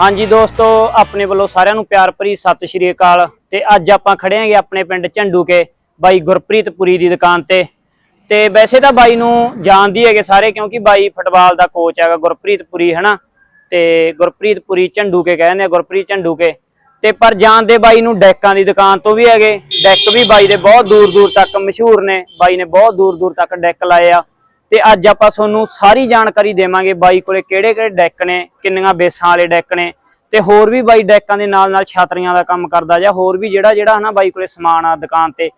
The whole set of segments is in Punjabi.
ਹਾਂਜੀ ਦੋਸਤੋ, ਆਪਣੇ ਵੱਲੋਂ ਸਾਰਿਆਂ ਨੂੰ ਪਿਆਰ ਭਰੀ ਸਤਿ ਸ਼੍ਰੀ ਅਕਾਲ। ਤੇ ਅੱਜ ਆਪਾਂ ਖੜੇ ਆਂਗੇ ਆਪਣੇ ਪਿੰਡ ਝੰਡੂਕੇ ਬਾਈ ਗੁਰਪ੍ਰੀਤ ਪੁਰੀ ਦੀ ਦੁਕਾਨ ਤੇ। ਤੇ ਵੈਸੇ ਤਾਂ ਬਾਈ ਨੂੰ ਜਾਣਦੀ ਹੈਗੇ ਸਾਰੇ ਕਿਉਂਕਿ ਬਾਈ ਫੁੱਟਬਾਲ ਦਾ ਕੋਚ ਹੈਗਾ ਗੁਰਪ੍ਰੀਤ ਪੁਰੀ, ਹਨਾ? ਤੇ ਗੁਰਪ੍ਰੀਤ ਪੁਰੀ ਝੰਡੂਕੇ ਕਹਿੰਦੇ ਆ, ਗੁਰਪ੍ਰੀਤ ਝੰਡੂਕੇ ਤੇ ਪਰ ਜਾਣਦੇ ਬਾਈ ਨੂੰ ਡੈਕਾਂ ਦੀ ਦੁਕਾਨ ਤੋਂ ਵੀ ਹੈਗੇ। ਡੈਕ ਵੀ ਬਾਈ ਦੇ ਬਹੁਤ ਦੂਰ ਦੂਰ ਤੱਕ ਮਸ਼ਹੂਰ ਨੇ। ਬਾਈ ਨੇ ਬਹੁਤ ਦੂਰ ਦੂਰ ਤੱਕ ਡੈਕ ਲਾਏ ਆ। ਤੇ ਅੱਜ ਆਪਾਂ ਤੁਹਾਨੂੰ ਸਾਰੀ ਜਾਣਕਾਰੀ ਦੇਵਾਂਗੇ ਬਾਈ ਕੋਲੇ ਕਿਹੜੇ ਕਿਹੜੇ ਡੈਕ ਨੇ, ਕਿੰਨੀਆਂ ਬੇਸਾਂ ਵਾਲੇ ਡੈਕ ਨੇ ਤੇ ਹੋਰ ਵੀ ਬਾਈ ਡੈਕਾਂ ਦੇ ਨਾਲ ਨਾਲ ਛਾਤਰੀਆਂ ਦਾ ਕੰਮ ਕਰਦਾ ਜਾਂ ਹੋਰ ਵੀ ਜਿਹੜਾ ਜਿਹੜਾ ਹਨਾ ਬਾਈ ਕੋਲੇ ਸਮਾਨ ਆ ਦੁਕਾਨ ਤੇ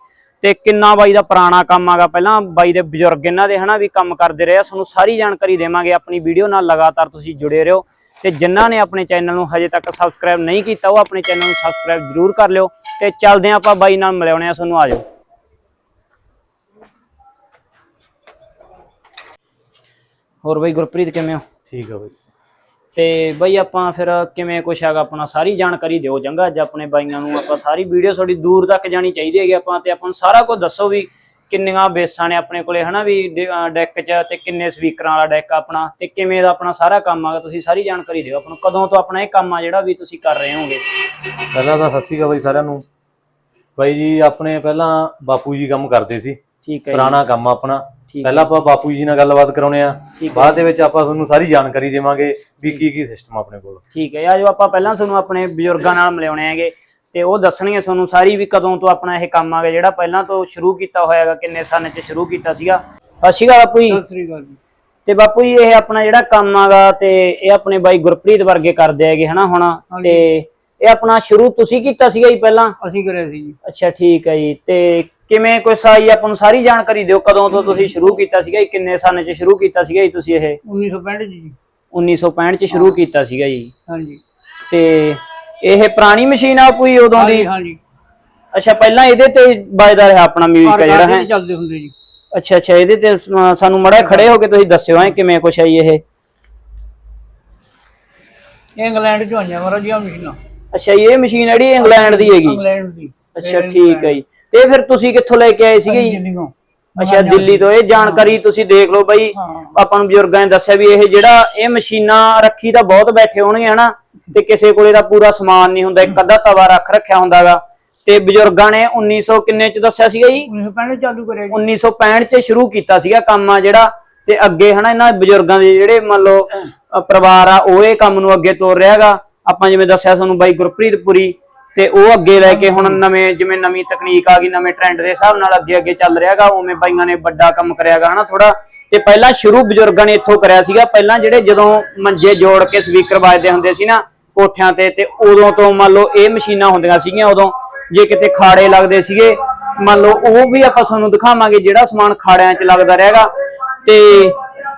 ਤੇ ਕਿੰਨਾ ਬਾਈ ਦਾ ਪੁਰਾਣਾ ਕੰਮ ਆਗਾ। ਪਹਿਲਾਂ ਬਾਈ ਦੇ ਬਜ਼ੁਰਗ ਇਹਨਾਂ ਦੇ ਹਨਾ ਵੀ ਕੰਮ ਕਰਦੇ ਰਹੇ ਆ। ਤੁਹਾਨੂੰ ਸਾਰੀ ਜਾਣਕਾਰੀ ਦੇਵਾਂਗੇ। ਆਪਣੀ ਵੀਡੀਓ ਨਾਲ ਲਗਾਤਾਰ ਤੁਸੀਂ ਜੁੜੇ ਰਹੋ ਤੇ ਜਿਨ੍ਹਾਂ ਨੇ ਆਪਣੇ ਚੈਨਲ ਨੂੰ ਹਜੇ ਤੱਕ ਸਬਸਕ੍ਰਾਈਬ ਨਹੀਂ ਕੀਤਾ, ਉਹ ਆਪਣੇ ਚੈਨਲ ਨੂੰ ਸਬਸਕ੍ਰਾਈਬ ਜ਼ਰੂਰ ਕਰ ਲਿਓ ਤੇ ਚੱਲਦੇ ਹਾਂ ਆਪਾਂ ਬਾਈ ਨਾਲ ਮਿਲਾਉਣੇ ਆ ਤੁਹਾਨੂੰ ਆਜੋ ਹੋਰ ਬਾਈ ਗੁਰਪ੍ਰੀਤ ਕਿਵੇਂ ਹੋ? ਠੀਕ ਆ ਬਈ। ਤੇ ਬਈ ਆਪਾਂ ਫਿਰ ਕਿਵੇਂ ਕੁਛ ਹੈਗਾ? ਆਪਣਾ ਸਾਰੀ ਜਾਣਕਾਰੀ ਦਿਓ ਚੰਗਾ ਅੱਜ ਆਪਣੇ ਬਾਈਆਂ ਨੂੰ। ਆਪਾਂ ਸਾਰੀ ਵੀਡੀਓ ਥੋੜੀ ਦੂਰ ਤੱਕ ਜਾਣੀ ਚਾਹੀਦੀ ਹੈਗੀ। ਆਪਾਂ ਤੇ ਆਪਾਂ ਨੂੰ ਸਾਰਾ ਕੁਝ ਦੱਸੋ ਵੀ ਕਿੰਨੀਆਂ ਬੇਸਾਂ ਨੇ ਆਪਣੇ ਕੋਲੇ ਹਨਾ ਵੀ ਡੈਕ 'ਚ ਤੇ ਕਿੰਨੇ ਸਪੀਕਰਾਂ ਵਾਲਾ ਡੈਕ ਆਪਣਾ ਤੇ ਕਿਵੇਂ ਦਾ ਆਪਣਾ ਸਾਰਾ ਕੰਮ ਆਗਾ ਤੁਸੀਂ ਸਾਰੀ ਜਾਣਕਾਰੀ ਦਿਓ। ਆਪਾਂ ਨੂੰ ਕਦੋਂ ਤੋਂ ਆਪਣਾ ਇਹ ਕੰਮ ਆ ਜਿਹੜਾ ਵੀ ਤੁਸੀਂ ਕਰ ਰਹੇ ਹੋਗੇ। ਪਹਿਲਾਂ ਤਾਂ ਸਤਿ ਸ਼੍ਰੀ ਅਕਾਲ ਬਈ ਸਾਰਿਆਂ ਨੂੰ। ਬਾਈ ਜੀ ਆਪਣੇ ਪਹਿਲਾਂ ਬਾਪੂ ਜੀ ਕੰਮ ਕਰਦੇ ਸੀ। ਠੀਕ ਹੈ ਪੁਰਾਣਾ ਕੰਮ ਆਪਣਾ। ਠੀਕ ਪਹਿਲਾਂ ਆਪਾਂ ਬਾਪੂ ਜੀ ਨਾਲ ਗੱਲਬਾਤ ਕਰਾਉਣੇ ਆ ਬਾਅਦ ਦੇ ਵਿੱਚ ਆਪਾਂ ਤੁਹਾਨੂੰ ਸਾਰੀ ਜਾਣਕਾਰੀ ਦੇਵਾਂਗੇ ਵੀ ਕੀ ਕੀ ਸਿਸਟਮ ਆਪਣੇ ਕੋਲ। ਠੀਕ ਹੈ ਆਜੋ ਆਪਾਂ ਪਹਿਲਾਂ ਤੁਹਾਨੂੰ ਆਪਣੇ ਬਜ਼ੁਰਗਾਂ ਨਾਲ ਮਿਲਾਉਣੇ ਹੈਗੇ ਤੇ ਉਹ ਦੱਸਣਗੇ ਤੁਹਾਨੂੰ ਸਾਰੀ ਵੀ ਕਦੋਂ ਤੋਂ ਆਪਣਾ ਇਹ ਕੰਮ ਆਗਾ ਜਿਹੜਾ ਪਹਿਲਾਂ ਤੋਂ ਸ਼ੁਰੂ ਕੀਤਾ ਹੋਇਆ ਹੈਗਾ ਕਿੰਨੇ ਸਾਲ 'ਚ ਸ਼ੁਰੂ ਕੀਤਾ ਸੀਗਾ। ਸਤਿ ਸ਼੍ਰੀ ਅਕਾਲ ਬਾਪੂ ਜੀ। ਸ੍ਰੀ ਅਕਾਲ ਜੀ। ਤੇ ਬਾਪੂ ਜੀ ਇਹ ਆਪਣਾ ਜਿਹੜਾ ਕੰਮ ਆਗਾ ਤੇ ਇਹ ਆਪਣੇ ਬਾਈ ਗੁਰਪ੍ਰੀਤ ਵਰਗੇ ਕਰਦੇ ਹੈਗੇ ਹਨਾ ਹੁਣ? ਤੇ ਇਹ ਆਪਣਾ ਸ਼ੁਰੂ ਤੁਸੀਂ ਕੀਤਾ ਸੀਗਾ ਜੀ ਪਹਿਲਾਂ? ਅਸੀਂ ਕਰਿਆ ਸੀ ਜੀ। ਅੱਛਾ ਠੀਕ ਹੈ ਜੀ ਤੇ ਕਿਵੇਂ ਕੋਈ ਸਾਈ ਆਪਾਂ ਨੂੰ ਸਾਰੀ ਜਾਣਕਾਰੀ ਦਿਓ? ਕਦੋਂ ਤੋਂ ਤੁਸੀਂ ਸ਼ੁਰੂ ਕੀਤਾ ਸੀਗਾ ਜੀ? ਕਿੰਨੇ ਸਾਲ 'ਚ ਸ਼ੁਰੂ ਕੀਤਾ ਸੀਗਾ ਜੀ ਤੁਸੀਂ ਇਹ? 1965 ਜੀ। 1965 'ਚ ਸ਼ੁਰੂ ਕੀਤਾ ਸੀਗਾ ਜੀ। ਹਾਂਜੀ। ਤੇ ਇਹ ਪੁਰਾਣੀ ਮਸ਼ੀਨ ਆ ਕੋਈ ਉਦੋਂ ਦੀ? ਹਾਂਜੀ ਹਾਂਜੀ। ਅੱਛਾ ਪਹਿਲਾਂ ਇਹਦੇ ਤੇ ਵੱਜਦਾ ਰਿਹਾ ਆਪਣਾ ਮਿਊਜ਼ਿਕ ਜਿਹੜਾ ਹੈ? ਚੱਲਦੇ ਹੁੰਦੇ ਜੀ। ਅੱਛਾ ਅੱਛਾ ਇਹਦੇ ਤੇ ਸਾਨੂੰ ਮੜਾ ਖੜੇ ਹੋ ਕੇ ਤੁਸੀਂ ਦੱਸਿਓ ਐ ਕਿਵੇਂ ਕੁਛ ਜੀ ਇਹ? ਇੰਗਲੈਂਡ ਚੋਂ ਆਈਆਂ ਮਹਾਰਾਜ ਜੀ ਆਹ ਮਸ਼ੀਨਾਂ। ਅੱਛਾ ਇਹ ਮਸ਼ੀਨ ਜਿਹੜੀ ਇੰਗਲੈਂਡ ਦੀ ਹੈਗੀ? ਇੰਗਲੈਂਡ ਦੀ। ਅੱਛਾ ਠੀਕ ਹੈ ਜੀ। ਤੇ ਫਿਰ ਤੁਸੀਂ ਕਿੱਥੋਂ ਲੈ ਕੇ ਆਏ ਸੀਗੇ ਜੀ? ਦਿੱਲੀੋਂ ਅੱਛਾ ਦਿੱਲੀ ਤੋਂ। ਇਹ ਜਾਣਕਾਰੀ ਤੁਸੀਂ ਦੇਖ ਲਓ ਬਾਈ। ਆਪਾਂ ਨੂੰ ਬਜ਼ੁਰਗਾਂ ਨੇ ਦੱਸਿਆ ਵੀ ਇਹ ਜਿਹੜਾ ਇਹ ਮਸ਼ੀਨਾਂ ਰੱਖੀ ਤਾਂ ਬਹੁਤ ਬੈਠੇ ਹੋਣਗੇ ਹਨਾ? ਤੇ ਕਿਸੇ ਕੋਲੇ ਦਾ ਪੂਰਾ ਸਮਾਨ ਨਹੀਂ ਹੁੰਦਾ। ਇੱਕ ਅੱਧਾ ਤਵਾ ਰੱਖ ਰੱਖਿਆ ਹੁੰਦਾਗਾ। ਤੇ ਬਜ਼ੁਰਗਾਂ ਨੇ 1900 ਕਿੰਨੇ ਚ ਦੱਸਿਆ ਸੀਗਾ ਜੀ? 1965 ਚਾਲੂ ਕਰਿਆ ਜੀ। 1965 ਚ ਸ਼ੁਰੂ ਕੀਤਾ ਸੀਗਾ ਕੰਮ ਆ ਜਿਹੜਾ। ਤੇ ਅੱਗੇ ਹਨਾ ਇਹਨਾਂ ਬਜ਼ੁਰਗਾਂ ਦੇ ਜਿਹੜੇ ਮੰਨ ਲਓ ਪਰਿਵਾਰ ਆ ਉਹ ਇਹ ਕੰਮ ਨੂੰ ਅੱਗੇ ਤੋਰ ਰਿਹਾਗਾ। ਆਪਾਂ ਜਿਵੇਂ ਦੱਸਿਆ ਤੁਹਾਨੂੰ ਬਾਈ ਗੁਰਪ੍ਰੀਤ ਪੁਰੀ ਤੇ ਉਹ ਅੱਗੇ ਲੈ ਕੇ ਹੁਣ ਨਵੇਂ ਜਿਵੇਂ ਨਵੀਂ ਤਕਨੀਕ ਆ ਗਈ ਨਵੇਂ ਟ੍ਰੈਂਡ ਦੇ ਹਿਸਾਬ ਨਾਲ ਅੱਗੇ ਅੱਗੇ ਚੱਲ ਰਿਹਾਗਾ ਉਵੇਂ ਬਾਈਆਂ ਨੇ ਵੱਡਾ ਕੰਮ ਕਰਿਆਗਾ ਹਨਾ ਥੋੜਾ ਤੇ ਪਹਿਲਾਂ ਸ਼ੁਰੂ ਬਜ਼ੁਰਗਾਂ ਨੇ ਇੱਥੋਂ ਕਰਿਆ ਸੀਗਾ ਪਹਿਲਾਂ ਜਿਹੜੇ ਜਦੋਂ ਮੰਜੇ ਜੋੜ ਕੇ ਸਪੀਕਰ ਵੱਜਦੇ ਹੁੰਦੇ ਸੀ ਨਾ ਕੋਠਿਆਂ ਤੇ ਤੇ ਉਦੋਂ ਤੋਂ ਮੰਨ ਲਓ ਇਹ ਮਸ਼ੀਨਾਂ ਹੁੰਦੀਆਂ ਸੀਗੀਆਂ ਉਦੋਂ ਜੇ ਕਿਤੇ ਖਾੜੇ ਲੱਗਦੇ ਸੀਗੇ ਮੰਨ ਲਓ ਉਹ ਵੀ ਆਪਾਂ ਤੁਹਾਨੂੰ ਦਿਖਾਵਾਂਗੇ ਜਿਹੜਾ ਸਮਾਨ ਖਾੜਿਆਂ 'ਚ ਲੱਗਦਾ ਰਹੇਗਾ। ਤੇ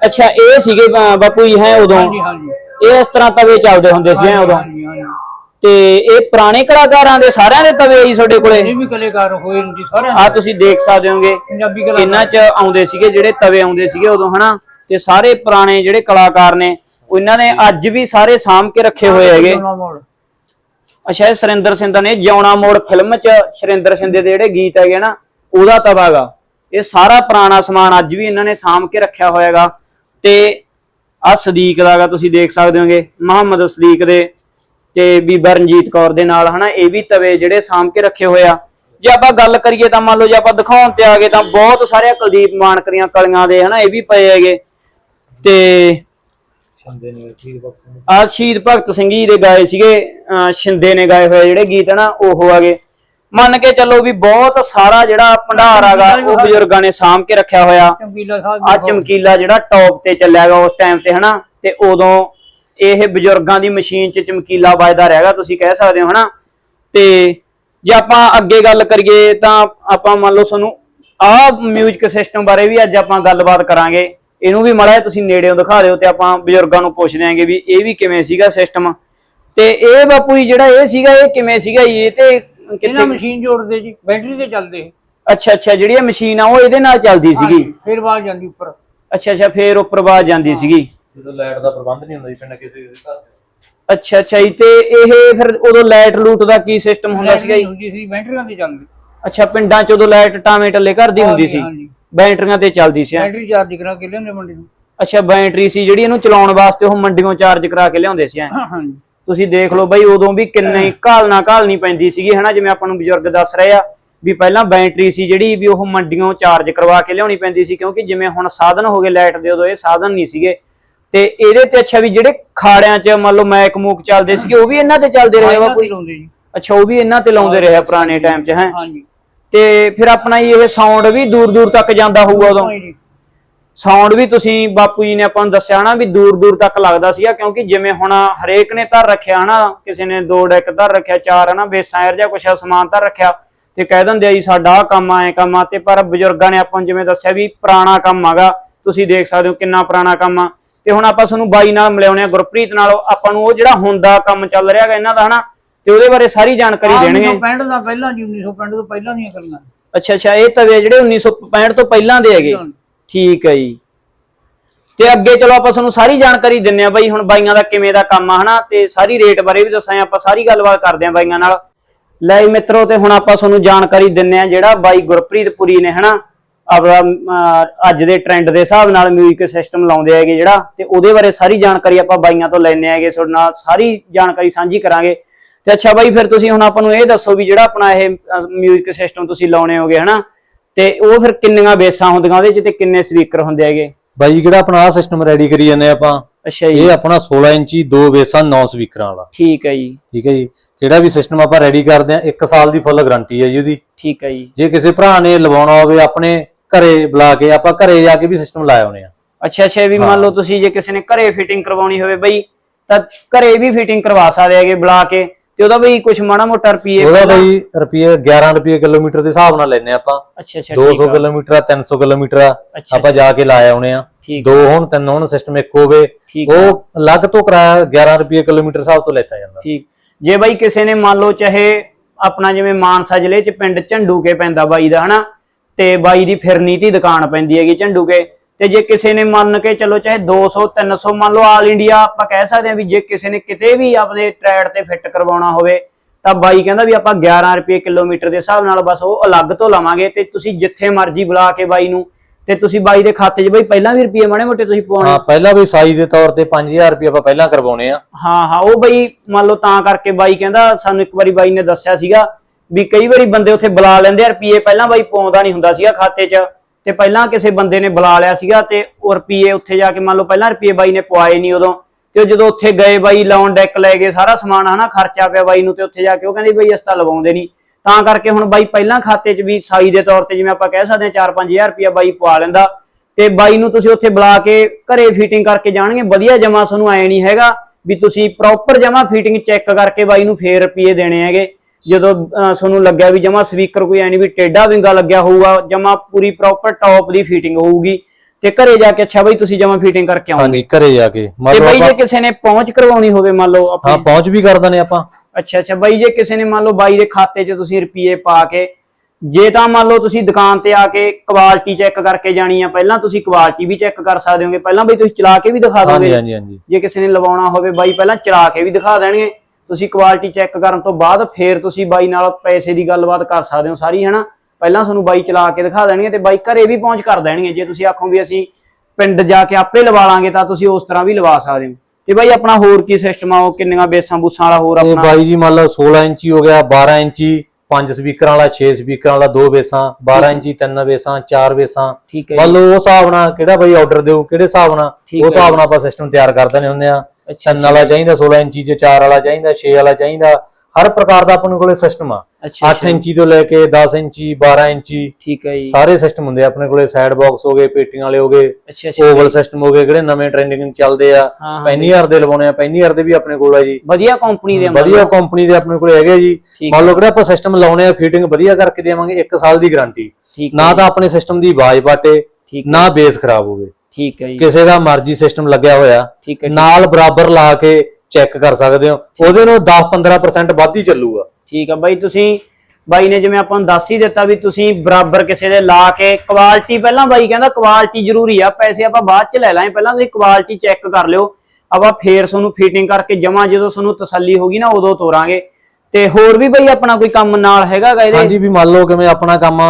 ਅੱਛਾ ਇਹ ਸੀਗੇ ਬਾਪੂ ਜੀ ਹੈ ਉਦੋਂ? ਇਹ ਇਸ ਤਰ੍ਹਾਂ ਤਵੇ ਚੱਲਦੇ ਹੁੰਦੇ ਸੀ ਉਦੋਂ? ਤੇ ਇਹ ਪੁਰਾਣੇ ਕਲਾਕਾਰਾਂ ਦੇ ਸਾਰਿਆਂ ਦੇ ਤਵੇ ਜੀ ਤੁਹਾਡੇ ਕੋਲੇ? ਇਹ ਵੀ ਕਲਾਕਾਰ ਹੋਏ ਨੇ ਜੀ ਸਾਰਿਆਂ ਆ। ਤੁਸੀਂ ਦੇਖ ਸਕਦੇ ਹੋਗੇ। ਪੰਜਾਬੀ ਕਲਾ ਇਹਨਾਂ 'ਚ ਆਉਂਦੇ ਸੀਗੇ ਜਿਹੜੇ ਤਵੇ ਆਉਂਦੇ ਸੀਗੇ ਉਦੋਂ ਹਨਾ? ਤੇ ਸਾਰੇ ਪੁਰਾਣੇ ਜਿਹੜੇ ਕਲਾਕਾਰ ਨੇ ਉਹ ਇਹਨਾਂ ਨੇ ਅੱਜ ਵੀ ਸਾਰੇ ਸਾਂਭ ਕੇ ਰੱਖੇ ਹੋਏ ਹੈਗੇ। ਅੱਛਾ ਇਹ ਸੁਰਿੰਦਰ ਸਿੰਧਾ ਨੇ ਜਿਉਣਾ ਮੋੜ ਫਿਲਮ 'ਚ ਸੁਰਿੰਦਰ ਸਿੰਧੇ ਦੇ ਜਿਹੜੇ ਗੀਤ ਹੈਗੇ ਨਾ ਉਹਦਾ ਤਵਾਗਾ ਇਹ ਸਾਰਾ ਪੁਰਾਣਾ ਸਮਾਨ ਅੱਜ ਵੀ ਇਹਨਾਂ ਨੇ ਸਾਂਭ ਕੇ ਰੱਖਿਆ ਹੋਇਆਗਾ ਤੇ ਆ ਸਦੀਕ ਦਾਗਾ ਤੁਸੀਂ ਦੇਖ ਸਕਦੇ ਹੋਗੇ ਮੁਹੰਮਦ ਸਦੀਕ ਦੇ ਤੇ ਬੀਬਾ ਰਣਜੀਤ ਕੌਰ ਦੇ ਨਾਲ ਹਨਾ ਇਹ ਵੀ ਤਵੇ ਜਿਹੜੇ ਸਾਂਭ ਕੇ ਰੱਖੇ ਹੋਏ ਆ। ਜੇ ਆਪਾਂ ਗੱਲ ਕਰੀਏ ਤਾਂ ਮੰਨ ਲਓ ਜੇ ਆਪਾਂ ਦਿਖਾਉਣ ਤੇ ਆ ਗਏ ਤਾਂ ਬਹੁਤ ਸਾਰੇ ਕੁਲਦੀਪ ਮਾਨਕਰੀਆਂ ਕਲੀਆਂ ਦੇ ਹਨਾ ਇਹ ਵੀ ਪਏ ਹੈਗੇ। ਤੇ ਛੰਦੇ ਨੇ ਠੀਕ ਬਕਸ ਆ ਸ਼ਹੀਦ ਭਗਤ ਸਿੰਘ ਜੀ ਦੇ ਗਾਏ ਸੀਗੇ ਸ਼ਿੰਦੇ ਨੇ ਗਾਏ ਹੋਏ ਜਿਹੜੇ ਗੀਤ ਨਾ ਉਹ ਆਗੇ ਮੰਨ ਕੇ ਚੱਲੋ ਵੀ ਬਹੁਤ ਸਾਰਾ ਜਿਹੜਾ ਭੰਡਾਰ ਆਗਾ ਉਹ ਬਜ਼ੁਰਗਾਂ ਨੇ ਸਾਂਭ ਕੇ ਰੱਖਿਆ ਹੋਇਆ। ਆ ਚਮਕੀਲਾ ਜਿਹੜਾ ਟੌਪ ਤੇ ਚੱਲਿਆਗਾ ਉਸ ਟਾਈਮ ਤੇ ਹਨਾ ਤੇ ਉਦੋਂ ਇਹ ਬਜ਼ੁਰਗਾਂ ਦੀ ਮਸ਼ੀਨ 'ਚ ਚਮਕੀਲਾ ਵੱਜਦਾ ਰਹੇਗਾ ਤੁਸੀਂ ਕਹਿ ਸਕਦੇ ਹੋ ਹਨਾ? ਤੇ ਜੇ ਆਪਾਂ ਅੱਗੇ ਗੱਲ ਕਰੀਏ ਤਾਂ ਆਪਾਂ ਮੰਨ ਲਓ ਤੁਹਾਨੂੰ ਆਹ ਮਿਊਜ਼ਿਕ ਸਿਸਟਮ ਬਾਰੇ ਵੀ ਅੱਜ ਆਪਾਂ ਗੱਲਬਾਤ ਕਰਾਂਗੇ। ਇਹਨੂੰ ਵੀ ਮਾੜਾ ਤੁਸੀਂ ਨੇੜਿਓਂ ਦਿਖਾ ਦਿਓ ਤੇ ਆਪਾਂ ਬਜ਼ੁਰਗਾਂ ਨੂੰ ਪੁੱਛਦੇ ਆਂਗੇ ਵੀ ਇਹ ਵੀ ਕਿਵੇਂ ਸੀਗਾ ਸਿਸਟਮ ਤੇ ਇਹ ਬਾਪੂ ਜੀ ਜਿਹੜਾ ਇਹ ਸੀਗਾ ਇਹ ਕਿਵੇਂ ਸੀਗਾ ਜੀ? ਇਹ ਤੇ ਕਿੱਥੇ? ਮਸ਼ੀਨ ਜੋੜਦੇ ਜੀ ਬੈਟਰੀ ਤੇ ਚੱਲਦੇ। ਅੱਛਾ ਅੱਛਾ ਜਿਹੜੀ ਇਹ ਮਸ਼ੀਨ ਆ ਉਹ ਇਹਦੇ ਨਾਲ ਚੱਲਦੀ ਸੀਗੀ? ਫਿਰ ਬਾਅਦ ਜਾਂਦੀ ਉੱਪਰ। ਅੱਛਾ ਅੱਛਾ ਫੇਰ ਉੱਪਰ ਬਾਅਦ ਜਾਂਦੀ ਸੀਗੀ। ਜਦੋਂ ਲਾਈਟ ਦਾ ਪ੍ਰਬੰਧ ਨਹੀਂ ਹੁੰਦਾ ਜੀ ਪਿੰਡ ਕਿਸੇ ਦੇ ਘਰ ਅੱਛਾ ਅੱਛਾ ਜੀ ਤੇ ਇਹ ਫਿਰ ਉਦੋਂ ਲਾਈਟ ਲੂਟ ਦਾ ਕੀ ਸਿਸਟਮ ਹੁੰਦਾ ਸੀਗਾ ਜੀ? ਹੁੰਦੀ ਸੀ ਬੈਟਰੀਆਂ ਤੇ ਚੱਲਦੀ ਅੱਛਾ ਪਿੰਡਾਂ 'ਚ ਉਦੋਂ ਲਾਈਟ ਟਾਵੇਂ ਟੱਲੇ ਕਰਦੀ ਹੁੰਦੀ ਸੀ। ਹਾਂਜੀ। ਬੈਟਰੀਆਂ ਤੇ ਚੱਲਦੀ ਸੀ ਹੈਂ? ਬੈਟਰੀ ਚਾਰਜ ਕਰਾ ਕੇ ਲਿਆਉਂਦੇ ਮੰਡੀ ਨੂੰ। ਅੱਛਾ ਬੈਟਰੀ ਸੀ ਜਿਹੜੀ ਇਹਨੂੰ ਚਲਾਉਣ ਵਾਸਤੇ ਉਹ ਮੰਡੀੋਂ ਚਾਰਜ ਕਰਾ ਕੇ ਲਿਆਉਂਦੇ ਸੀ ਹੈਂ? ਹਾਂਜੀ। ਤੁਸੀਂ ਦੇਖ ਲਓ ਬਈ ਉਦੋਂ ਵੀ ਕਿੰਨੇ ਘਾਲਣਾ ਘਾਲਣੀ ਪੈਂਦੀ ਸੀਗੀ ਹਨਾ? ਜਿਵੇਂ ਆਪਾਂ ਨੂੰ ਬਜ਼ੁਰਗ ਦੱਸ ਰਹੇ ਆ ਵੀ ਪਹਿਲਾਂ ਬੈਟਰੀ ਸੀ ਜਿਹੜੀ ਵੀ ਉਹ ਮੰਡੀਆਂ ਚਾਰਜ ਕਰਵਾ ਕੇ ਲਿਆਉਣੀ ਪੈਂਦੀ ਸੀ ਕਿਉਂਕਿ ਜਿਵੇਂ ਹੁਣ ਸਾਧਨ ਹੋ ਗਏ ਲਾਈਟ ਦੇ ਉਦੋਂ ਇਹ ਸਾਧਨ ਨਹੀਂ ਸੀਗੇ। ਤੇ ਇਹਦੇ ਤੇ ਅੱਛਾ ਵੀ ਜਿਹੜੇ ਖਾੜਿਆਂ 'ਚ ਮੰਨ ਲਓ ਮੈਕ ਮੂਕ ਚੱਲਦੇ ਸੀਗੇ ਉਹ ਵੀ ਇਹਨਾਂ ਤੇ ਚੱਲਦੇ ਰਹੇ ਵਾ ਕੋਈ? ਲਾਉਂਦੇ ਜੀ। ਅੱਛਾ ਉਹ ਵੀ ਇਹਨਾਂ ਤੇ ਲਾਉਂਦੇ ਰਹੇ ਆ ਪੁਰਾਣੇ ਟਾਈਮ 'ਚ ਹੈ? ਹਾਂਜੀ। ਤੇ ਫਿਰ ਆਪਣਾ ਇਹ ਸਾਊਂਡ ਵੀ ਦੂਰ ਦੂਰ ਤੱਕ ਜਾਂਦਾ ਹੋਊਗਾ ਉਦੋਂ। ਸਾਊਂਡ ਵੀ ਤੁਸੀਂ ਬਾਪੂ ਜੀ ਨੇ ਆਪਾਂ ਨੂੰ ਦੱਸਿਆ ਨਾ ਵੀ ਦੂਰ ਦੂਰ ਤੱਕ ਲੱਗਦਾ ਸੀਗਾ ਕਿਉਂਕਿ ਜਿਵੇਂ ਹੁਣ ਹਰੇਕ ਨੇ ਧਰ ਰੱਖਿਆ ਹਨਾ ਕਿਸੇ ਨੇ ਦੋ ਡੈਕ ਧਰ ਰੱਖਿਆ ਚਾਰ ਹਨਾ ਬੇਸਾਇਰ ਜਾਂ ਕੁਛ ਸਮਾਨ ਧਰ ਰੱਖਿਆ ਤੇ ਕਹਿ ਦਿੰਦੇ ਆ ਜੀ ਸਾਡਾ ਕੰਮ ਆਏ ਕੰਮ ਆ ਤੇ ਪਰ ਬਜ਼ੁਰਗਾਂ ਨੇ ਆਪਾਂ ਨੂੰ ਜਿਵੇਂ ਦੱਸਿਆ ਵੀ ਪੁਰਾਣਾ ਕੰਮ ਆਗਾ ਤੁਸੀਂ ਦੇਖ ਸਕਦੇ ਹੋ ਕਿੰਨਾ ਪੁਰਾਣਾ ਕੰਮ ਆ। ਤੇ ਹੁਣ ਆਪਾਂ ਤੁਹਾਨੂੰ ਬਾਈ ਨਾਲ ਮਿਲਾਉਣੇ ਆ ਗੁਰਪ੍ਰੀਤ ਨਾਲ। ਆਪਾਂ ਨੂੰ ਉਹ ਜਿਹੜਾ ਹੁੰਦਾ ਕੰਮ ਚੱਲ ਰਿਹਾ ਹੈਗਾ ਇਹਨਾਂ ਦਾ ਹਨਾ? ਤੇ ਉਹਦੇ ਬਾਰੇ ਸਾਰੀ ਜਾਣਕਾਰੀ ਦੇਣਗੇ 1965 ਦਾ ਪਹਿਲਾਂ ਜੀ 1965 ਤੋਂ ਪਹਿਲਾਂ ਦੀਆਂ ਗੱਲਾਂ। ਅੱਛਾ ਅੱਛਾ ਇਹ ਤਵੇ ਜਿਹੜੇ 1965 ਤੋਂ ਪਹਿਲਾਂ ਦੇ ਹੈਗੇ। ਠੀਕ ਹੈ ਜੀ। ਤੇ ਅੱਗੇ ਚਲੋ ਆਪਾਂ ਤੁਹਾਨੂੰ ਸਾਰੀ ਜਾਣਕਾਰੀ ਦਿੰਨੇ ਆ ਬਾਈ ਹੁਣ ਬਾਈਆਂ ਦਾ ਕਿਵੇਂ ਦਾ ਕੰਮ ਆ ਹਨਾ? ਤੇ ਸਾਰੀ ਰੇਟ ਬਾਰੇ ਵੀ ਦੱਸਾਂ ਆਪਾਂ ਸਾਰੀ ਗੱਲਬਾਤ ਕਰਦੇ ਆ ਬਾਈਆਂ ਨਾਲ। ਲੈ ਮਿੱਤਰੋ ਤੇ ਹੁਣ ਆਪਾਂ ਤੁਹਾਨੂੰ ਜਾਣਕਾਰੀ ਦਿੰਨੇ ਆ ਜਿਹੜਾ ਬਾਈ ਗੁਰਪ੍ਰੀਤ ਪੁਰੀ ਨੇ ਹਨਾ? ਆਪਣਾ ਅੱਜ ਦੇ ਟ੍ਰੈਂਡ ਦੇ ਹਿਸਾਬ ਨਾਲ ਮਿਊਜ਼ਿਕ ਸਿਸਟਮ ਲਾਉਂਦੇ ਹੈਗੇ ਜਿਹੜਾ ਤੇ ਉਹਦੇ ਬਾਰੇ ਸਾਰੀ ਜਾਣਕਾਰੀ ਆਪਾਂ ਬਾਈਆਂ ਤੋਂ ਲੈਣੇ ਹੈਗੇ ਤੁਹਾਡੇ ਨਾਲ ਸਾਰੀ ਜਾਣਕਾਰੀ ਸਾਂਝੀ ਕਰਾਂਗੇ। ਤੇ ਅੱਛਾ ਬਾਈ ਫਿਰ ਤੁਸੀਂ ਹੁਣ ਆਪਾਂ ਨੂੰ ਇਹ ਦੱਸੋ ਵੀ ਜਿਹੜਾ ਆਪਣਾ ਇਹ ਮਿਊਜ਼ਿਕ ਸਿਸਟਮ ਤੁਸੀਂ ਲਾਉਣੇ ਹੋਗੇ ਹਨਾ? ਤੇ ਉਹ ਫਿਰ ਕਿੰਨੀਆਂ ਬੇਸਾਂ ਹੁੰਦੀਆਂ ਉਹਦੇ ਚ ਤੇ ਕਿੰਨੇ ਸਪੀਕਰ ਹੁੰਦੇ ਹੈਗੇ? ਬਾਈ ਜਿਹੜਾ ਆਪਣਾ ਆ ਸਿਸਟਮ ਰੈਡੀ ਕਰੀ ਜਾਂਦੇ ਆਪਾਂ ਅੱਛਾ ਜੀ। ਇਹ ਆਪਣਾ 16 ਇੰਚੀ ਦੋ ਬੇਸਾਂ 9 ਸਪੀਕਰਾਂ ਵਾਲਾ। ਠੀਕ ਹੈ ਜੀ। ਠੀਕ ਹੈ ਜੀ। ਜਿਹੜਾ ਵੀ ਸਿਸਟਮ ਆਪਾਂ ਰੈਡੀ ਕਰਦੇ ਆ 1 ਸਾਲ ਦੀ ਫੁੱਲ ਗਾਰੰਟੀ ਹੈ ਜੀ ਉਹਦੀ। ਠੀਕ ਹੈ ਜੀ। ਜੇ ਕਿਸੇ ਭਰਾ ਨੇ ਲਵਾਉਣਾ ਹੋਵੇ ਆਪਣੇ ਘਰੇ ਬੁਲਾ ਕੇ ਆਪਾਂ ਘਰੇ ਜਾ ਕੇ ਵੀ ਸਿਸਟਮ ਲਾਇਆ ਹੋਣੇ ਆ। ਅੱਛਾ ਅੱਛਾ ਵੀ ਮੰਨ ਲਓ ਤੁਸੀਂ ਜੇ ਕਿਸੇ ਨੇ ਘਰੇ ਫਿਟਿੰਗ ਕਰਵਾਉਣੀ ਹੋਵੇ ਬਈ ਤਾਂ ਘਰੇ ਵੀ ਫਿਟਿੰਗ ਕਰਵਾ ਸਕਦੇ ਹੈਗੇ ਬੁਲਾ ਕੇ ਤੇ ਉਹਦਾ ਬਈ ਕੁਝ ਮਾੜਾ ਮੋਟਾ ਰੁਪਏ ਉਹਦਾ ਬਈ ਰੁਪਏ 11 ਰੁਪਏ ਕਿਲੋਮੀਟਰ ਦੇ ਹਿਸਾਬ ਨਾਲ ਲੈਨੇ ਆਪਾਂ। ਅੱਛਾ ਅੱਛਾ 200 ਕਿਲੋਮੀਟਰ ਆ 300 ਕਿਲੋਮੀਟਰ ਆ ਆਪਾਂ ਜਾ ਕੇ ਲਾਇਆ ਆਉਣੇ ਆ। ਦੋ ਹੁਣ ਤਿੰਨ ਹੁਣ ਸਿਸਟਮ ਇੱਕ ਹੋਵੇ। ਉਹ ਅਲੱਗ ਤੋਂ ਕਿਰਾਇਆ 11 ਰੁਪਏ ਕਿਲੋਮੀਟਰ ਹਿਸਾਬ ਤੋਂ ਲੈਤਾ ਜਾਂਦਾ। ਠੀਕ। ਜੇ ਬਾਈ ਕਿਸੇ ਨੇ ਮੰਨ ਲਓ ਚਾਹੇ ਆਪਣਾ ਜਿਵੇਂ ਮਾਨਸਾ ਜ਼ਿਲ੍ਹੇ ਚ ਪਿੰਡ ਝੰਡੂਕੇ ਪੈਂਦਾ ਬਾਈ ਦਾ ਹਨਾ? ਤੇ ਬਾਈ ਦੀ ਫਿਰਨੀ ਦੀ ਦੁਕਾਨ ਪੈਂਦੀ ਹੈਗੀ ਝੰਡੂਕੇ। ਤੇ ਜੇ ਕਿਸੇ ਨੇ ਮੰਨ ਕੇ ਚਲੋ ਚਾਹੇ 200 300 ਮੰਨ ਲਓ ਆਲ ਇੰਡੀਆ ਆਪਾਂ ਕਹਿ ਸਕਦੇ ਹਾਂ ਵੀ ਜੇ ਕਿਸੇ ਨੇ ਕਿਤੇ ਵੀ ਆਪਣੇ ਟਰੈਡ ਤੇ ਫਿੱਟ ਕਰਵਾਉਣਾ ਹੋਵੇ ਤਾਂ ਬਾਈ ਕਹਿੰਦਾ ਵੀ ਆਪਾਂ 11 ਰੁਪਏ ਕਿਲੋਮੀਟਰ ਦੇ ਹਿਸਾਬ ਨਾਲ ਬਸ ਉਹ ਅਲੱਗ ਤੋਂ ਲਵਾਂਗੇ ਤੇ ਤੁਸੀਂ ਜਿੱਥੇ ਮਰਜ਼ੀ ਬੁਲਾ ਕੇ ਬਾਈ ਨੂੰ ਤੇ ਤੁਸੀਂ ਬਾਈ ਦੇ ਖਾਤੇ 'ਚ ਬਾਈ ਪਹਿਲਾਂ ਵੀ ਰੁਪਏ ਮਾੜੇ ਮੋਟੇ ਤੁਸੀਂ ਪਾਉਣੇ। ਹਾਂ ਪਹਿਲਾਂ ਵੀ ਸਾਈ ਦੇ ਤੌਰ ਤੇ 5000 ਰੁਪਏ ਆਪਾਂ ਪਹਿਲਾਂ ਕਰਵਾਉਣੇ ਆ। ਹਾਂ ਹਾਂ ਉਹ ਬਈ ਮੰਨ ਲਓ ਤਾਂ ਕਰਕੇ ਬਾਈ ਕਹਿੰਦਾ ਸਾਨੂੰ ਇੱਕ ਵਾਰੀ ਬਾਈ ਨੇ ਦੱਸਿਆ ਸੀਗਾ ਵੀ ਕਈ ਵਾਰੀ ਬੰਦੇ ਉੱਥੇ ਬੁਲਾ ਲੈਂਦੇ ਆ ਰੁਪਏ ਪਹਿਲਾਂ ਬਾਈ ਪਾਉਂਦਾ ਨਹੀਂ ਹੁੰਦਾ ਸੀਗਾ ਖਾਤੇ 'ਚ, ਤੇ ਪਹਿਲਾਂ ਕਿਸੇ ਬੰਦੇ ਨੇ ਬੁਲਾ ਲਿਆ ਸੀਗਾ ਤੇ ਉਹ ਰੁਪਏ ਉੱਥੇ ਜਾ ਕੇ ਮੰਨ ਲਓ ਪਹਿਲਾਂ ਰੁਪਏ ਬਾਈ ਨੇ ਪਵਾਏ ਨਹੀਂ ਉਦੋਂ, ਤੇ ਜਦੋਂ ਉੱਥੇ ਗਏ ਬਾਈ ਲਾਉਣ ਡੈਕ ਲੈ ਗਏ, ਸਾਰਾ ਸਮਾਨ ਹਨਾ ਖਰਚਾ ਪਿਆ ਬਾਈ ਨੂੰ ਤੇ ਉੱਥੇ ਜਾ ਕੇ ਉਹ ਕਹਿੰਦੇ ਬਈ ਅਸੀਂ ਲਵਾਉਂਦੇ ਨਹੀਂ। ਤਾਂ ਕਰਕੇ ਹੁਣ ਬਾਈ ਪਹਿਲਾਂ ਖਾਤੇ 'ਚ ਵੀ ਸਾਈ ਦੇ ਤੌਰ ਤੇ ਜਿਵੇਂ ਆਪਾਂ ਕਹਿ ਸਕਦੇ ਹਾਂ 4-5000 ਰੁਪਏ ਬਾਈ ਪਵਾ ਲੈਂਦਾ, ਤੇ ਬਾਈ ਨੂੰ ਤੁਸੀਂ ਉੱਥੇ ਬੁਲਾ ਕੇ ਘਰੇ ਫਿਟਿੰਗ ਕਰਕੇ ਜਾਣਗੇ, ਵਧੀਆ ਜਮਾ ਤੁਹਾਨੂੰ ਐ ਨਹੀਂ ਹੈਗਾ ਵੀ ਤੁਸੀਂ ਪ੍ਰੋਪਰ ਜਮਾ ਫਿਟਿੰਗ ਚੈੱਕ ਕਰਕੇ ਬਾਈ ਨੂੰ ਫੇਰ ਰੁਪਏ ਦੇਣੇ ਹੈਗੇ। ਜਦੋਂ ਤੁਹਾਨੂੰ ਲੱਗਿਆ ਵੀ ਜਮਾ ਸਪੀਕਰ ਕੋਈ ਐ ਨਹੀਂ ਵੀ ਟੇਡਾ ਵਿੰਗਾ ਲੱਗਿਆ ਹੋਊਗਾ ਜਮਾ ਪੂਰੀ ਪ੍ਰੋਪਰ ਟੌਪ ਦੀ ਫਿਟਿੰਗ ਹੋਊਗੀ। ਤੇ ਘਰੇ ਜਾ ਕੇ ਅੱਛਾ ਬਾਈ ਤੁਸੀਂ ਜਮਾ ਫਿਟਿੰਗ ਕਰਕੇ ਆਉਂਗੇ ਹਾਂਜੀ ਘਰੇ ਜਾ ਕੇ। ਤੇ ਮੰਨ ਲਓ ਬਾਈ ਜੇ ਆਪਾਂ ਕਿਸੇ ਨੇ ਪਹੁੰਚ ਕਰਵਾਉਣੀ ਹੋਵੇ ਮੰਨ ਲਓ ਹਾਂ ਆਪਣੀ ਪਹੁੰਚ ਵੀ ਕਰ ਦਿੰਦੇ ਆਪਾਂ। ਅੱਛਾ ਅੱਛਾ ਬਾਈ ਜੇ ਕਿਸੇ ਨੇ ਮੰਨ ਲਓ ਬਾਈ ਦੇ ਖਾਤੇ 'ਚ ਤੁਸੀਂ ਰੁਪਏ ਪਾ ਕੇ ਜੇ ਤਾਂ ਮੰਨ ਲਓ ਤੁਸੀਂ ਦੁਕਾਨ ਤੇ ਆ ਕੇ ਕੁਆਲਿਟੀ ਚੈੱਕ ਕਰਕੇ ਜਾਣੀ ਆ ਪਹਿਲਾਂ ਤੁਸੀਂ ਕੁਆਲਿਟੀ ਵੀ ਚੈੱਕ ਕਰ ਸਕਦੇ ਹੋਗੇ ਪਹਿਲਾਂ ਬਾਈ ਤੁਸੀਂ ਚਲਾ ਕੇ ਵੀ ਦਿਖਾ ਹਾਂਜੀ ਦੋਗੇ ਹਾਂਜੀ ਹਾਂਜੀ। ਜੇ ਕਿਸੇ ਨੇ ਲਵਾਉਣਾ ਹੋਵੇ ਬਾਈ ਪਹਿਲਾਂ ਚਲਾ ਕੇ ਵੀ ਦਿਖਾ ਦੇਣਗੇ। ਤੁਸੀਂ ਕੁਆਲਿਟੀ ਚੈੱਕ ਕਰਨ ਤੋਂ ਬਾਅਦ ਫੇਰ ਤੁਸੀਂ ਬਾਈ ਨਾਲ ਪੈਸੇ ਦੀ ਗੱਲਬਾਤ ਕਰ ਸਕਦੇ ਹੋ ਸਾਰੀ ਹਨਾ? ਪਹਿਲਾਂ ਤੁਹਾਨੂੰ ਬਾਈ ਚਲਾ ਕੇ ਦਿਖਾ ਦੇਣਗੇ ਤੇ ਬਾਈ ਘਰੇ ਵੀ ਪਹੁੰਚ ਕਰ ਦੇਣਗੇ। ਜੇ ਤੁਸੀਂ ਆਖੋ ਵੀ ਅਸੀਂ ਪਿੰਡ ਜਾ ਕੇ ਆਪੇ ਲਵਾ ਲਾਂਗੇ ਤਾਂ ਤੁਸੀਂ ਉਸ ਤਰ੍ਹਾਂ ਵੀ ਲਵਾ ਸਕਦੇ ਹੋ। ਤੇ ਬਾਈ ਆਪਣਾ ਹੋਰ ਕੀ ਸਿਸਟਮ ਆ? ਉਹ ਕਿੰਨੀਆਂ ਬੇਸਾਂ ਬੂਸਾਂ ਵਾਲਾ ਹੋਰ ਆਪਣਾ? ਬਾਈ ਜੀ ਮੰਨ ਲਓ 16 ਇੰਚੀ ਹੋ ਗਿਆ 12 ਇੰਚੀ ਪੰਜ ਸਪੀਕਰਾਂ ਵਾਲਾ 6 ਸਪੀਕਰਾਂ ਵਾਲਾ ਦੋ ਬੇਸਾਂ 12 ਇੰਚੀ ਤਿੰਨ ਬੇਸਾਂ ਚਾਰ ਬੇਸਾਂ ਠੀਕ ਹੈ ਮੰਨ ਲਓ ਉਹ ਹਿਸਾਬ ਨਾਲ ਕਿਹੜਾ ਬਾਈ ਆਰਡਰ ਦਿਓ ਕਿਹੜੇ ਹਿਸਾਬ ਨਾਲ? ਹੈ ਹਿਸਾਬ ਨਾਲ ਆਪਾਂ ਸਿਸਟਮ ਤਿਆਰ ਕਰ ਦਿੰਦੇ ਹੁੰਦੇ ਆ। ਤਿੰਨ ਵਾਲਾ ਚਾਹੀਦਾ 16 ਇੰਚੀ ਚ ਚਾਰ ਵਾਲਾ ਚਾਹੀਦਾ 6 ਵਾਲਾ ਚਾਹੀਦਾ। ਹਰ ਪ੍ਰਕਾਰ ਦਾ ਆਪਣੇ ਕੋਲੇ ਸਿਸਟਮ ਆ। ਅੱਛਾ 8 ਇੰਚੀ ਤੋਂ ਲੈ ਕੇ 10 ਇੰਚੀ 12 ਇੰਚੀ ਠੀਕ ਹੈ ਜੀ। ਸਾਰੇ ਸਿਸਟਮ ਹੁੰਦੇ ਆ ਆਪਣੇ ਕੋਲੇ। ਸਾਈਡ ਬਾਕਸ ਹੋ ਗਏ ਪੇਟੀਆਂ ਵਾਲੇ ਹੋ ਗਏ ਅੱਛਾ ਅੱਛਾ ਓਵਲ ਸਿਸਟਮ ਹੋ ਗਏ ਜਿਹੜੇ ਨਵੇਂ ਟ੍ਰੈਂਡਿੰਗ ਚੱਲਦੇ ਆ। ਹਾਂ ਹਾਂ 50000 ਦੇ ਲਵਾਉਣੇ ਆ 50000 ਦੇ ਵੀ ਆਪਣੇ ਕੋਲ ਆ ਜੀ। ਵਧੀਆ ਕੰਪਨੀ ਦੇ ਵਧੀਆ ਕੰਪਨੀ ਦੇ ਆਪਣੇ ਕੋਲੇ ਹੈਗੇ ਜੀ। ਮੰਨ ਲਓ ਕਿਹੜਾ ਆਪਾਂ ਸਿਸਟਮ ਲਾਉਣੇ ਆ ਫਿਟਿੰਗ ਵਧੀਆ ਕਰਕੇ ਦੇਵਾਂਗੇ 1 ਸਾਲ ਦੀ ਗਾਰੰਟੀ ਨਾ ਤਾਂ ਆਪਣੇ ਸਿਸਟਮ ਦੀ ਆਵਾਜ਼ ਠੀਕ ਨਾ ਬੇਸ ਖਰਾਬ ਹੋਵੇ। ਠੀਕ ਹੈ ਜੀ। ਕਿਸੇ ਦਾ ਮਰਜ਼ੀ ਸਿਸਟਮ ਲੱਗਿਆ ਹੋਇਆ। ਨਾਲ ਬਰਾਬਰ ਲਾ ਕੇ ਚੈੱਕ ਕਰ ਸਕਦੇ ਹੋ। ਉਹਦੇ ਨੂੰ 10-15% ਵੱਧ ਹੀ ਚੱਲੂਗਾ। ਠੀਕ ਆ ਬਾਈ ਤੁਸੀਂ ਬਾਈ ਨੇ ਜਿਵੇਂ ਆਪਾਂ ਨੂੰ ਦੱਸ ਹੀ ਦਿੱਤਾ ਵੀ ਤੁਸੀਂ ਬਰਾਬਰ ਕਿਸੇ ਦੇ ਲਾ ਕੇ ਕੁਆਲਿਟੀ ਪਹਿਲਾਂ ਬਾਈ ਕਹਿੰਦਾ ਕੁਆਲਿਟੀ ਜ਼ਰੂਰੀ ਆ ਪੈਸੇ ਆਪਾਂ ਬਾਅਦ ਚ ਲੈ ਲਾਂਗੇ। ਪਹਿਲਾਂ ਤੁਸੀਂ ਕੁਆਲਿਟੀ ਚੈੱਕ ਕਰ ਲਿਓ। ਆਪਾਂ ਫੇਰ ਤੁਹਾਨੂੰ ਫਿਟਿੰਗ ਕਰਕੇ ਜਮਾ ਜਦੋਂ ਤੁਹਾਨੂੰ ਤਸੱਲੀ ਹੋਗੀ ਨਾ ਉਦੋਂ ਤੋਰਾਂਗੇ। ਤੇ ਹੋਰ ਵੀ ਬਾਈ ਆਪਣਾ ਕੋਈ ਕੰਮ ਨਾਲ ਹੈਗਾ ਗਾ ਇਹਦੇ? ਹਾਂਜੀ ਵੀ ਮੰਨ ਲਓ ਕਿਵੇਂ ਆਪਣਾ ਕੰਮ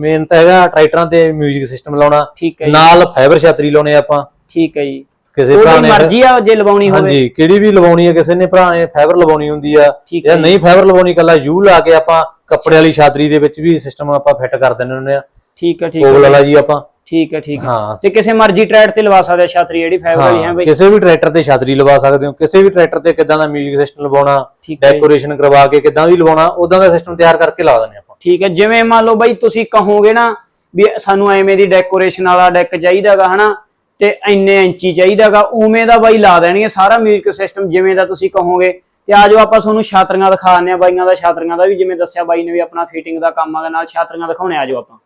ਮੇਨ ਤਾਂ ਹੈਗਾ ਟਰੈਕਟਰਾਂ ਤੇ 뮤직 ਸਿਸਟਮ ਲਾਉਣਾ ਨਾਲ ਫਾਈਬਰ ਛਤਰੀ ਲਾਉਣੇ ਆਪਾਂ। ਠੀਕ ਹੈ ਜੀ। ਕਿਸੇ ਭਰਾ ਉਹਦੀ ਨੇ ਮਰਜ਼ੀ ਆ ਜੇ ਲਵਾਉਣੀ ਹੋਵੇ। ਹਾਂਜੀ ਕਿਹੜੀ ਵੀ ਲਵਾਉਣੀ ਹੈ ਕਿਸੇ ਨੇ ਭਰਾ ਨੇ ਫਾਈਬਰ ਲਵਾਉਣੀ ਹੁੰਦੀ ਆ। ਠੀਕ ਜਾਂ ਨਹੀਂ ਫਾਈਬਰ ਲਵਾਉਣੀ ਕੱਲਾ ਯੂ ਲਾ ਕੇ ਆਪਾਂ ਕੱਪੜੇ ਵਾਲੀ ਛਾਤਰੀ ਦੇ ਵਿੱਚ ਵੀ ਸਿਸਟਮ ਆਪਾਂ ਫਿੱਟ ਕਰ ਦਿੰਦੇ ਹੁੰਦੇ ਆ। ਠੀਕ ਹੈ ਠੀਕ ਕੋਗਲ ਹੈ ਵਾਲਾ ਜੀ ਆਪਾਂ। ਠੀਕ ਹੈ ਠੀਕ ਹੈ। ਹਾਂ। ਤੇ ਕਿਸੇ ਮਰਜ਼ੀ ਟਰੈਡ ਤੇ ਲਵਾ ਸਕਦੇ ਆ ਛਤਰੀ ਜਿਹੜੀ ਫਾਈਬਰ ਵਾਲੀ ਹੈ ਹਾਂ ਬਈ। ਕਿਸੇ ਵੀ ਟਰੈਕਟਰ ਤੇ ਛਾਤਰੀ ਲਵਾ ਸਕਦੇ ਹੋ ਕਿਸੇ ਵੀ ਟਰੈਕਟਰ ਤੇ ਕਿਦਾਂ ਦਾ 뮤직 ਸਿਸਟਮ ਲਵਾਉਣਾ ਠੀਕ ਹੈ ਜੀ। ਡੈਕੋਰੇਸ਼ਨ ਕਰਵਾ ਕੇ ਕਿਦਾਂ ਵੀ ਲਵਾਉਣਾ ਉਦਾਂ ਦਾ ਸਿਸਟਮ ਤਿਆਰ ਕਰਕੇ ਲਾ ਦਿੰਦੇ ਆਪਾਂ। ਠੀਕ ਹੈ ਜਿਵੇਂ ਮੰਨ ਲਓ ਬਾਈ ਤੁਸੀਂ ਕਹੋਗੇ ਨਾ ਵੀ ਸਾਨੂੰ ਐਵੇਂ ਦੀ ਡੈਕੋਰੇਸ਼ਨ ਵਾਲਾ ਡੈਕ ਚਾਹੀਦਾਗਾ ਹਨਾ? ਤੇ ਇੰਨੇ ਇੰਚੀ ਚਾਹੀਦਾਗਾ, ਉਵੇਂ ਦਾ ਬਾਈ ਲਾ ਦੇਣਗੇ ਸਾਰਾ ਮਿਊਜ਼ਿਕ ਸਿਸਟਮ ਜਿਵੇਂ ਦਾ ਤੁਸੀਂ ਕਹੋਗੇ। ਤੇ ਆਜੋ ਆਪਾਂ ਤੁਹਾਨੂੰ ਛਾਤਰੀਆਂ ਦਿਖਾਉਂਦੇ ਆ ਬਾਈਆਂ ਦਾ, ਛਾਤਰੀਆਂ ਦਾ ਵੀ, ਜਿਵੇਂ ਦੱਸਿਆ ਬਾਈ ਨੇ ਵੀ ਆਪਣਾ ਫਿਟਿੰਗ ਦਾ ਕੰਮ ਆ ਨਾਲ ਛਾਤਰੀਆਂ ਦਿਖਾਉਣੇ ਆਜੋ ਆਪਾਂ।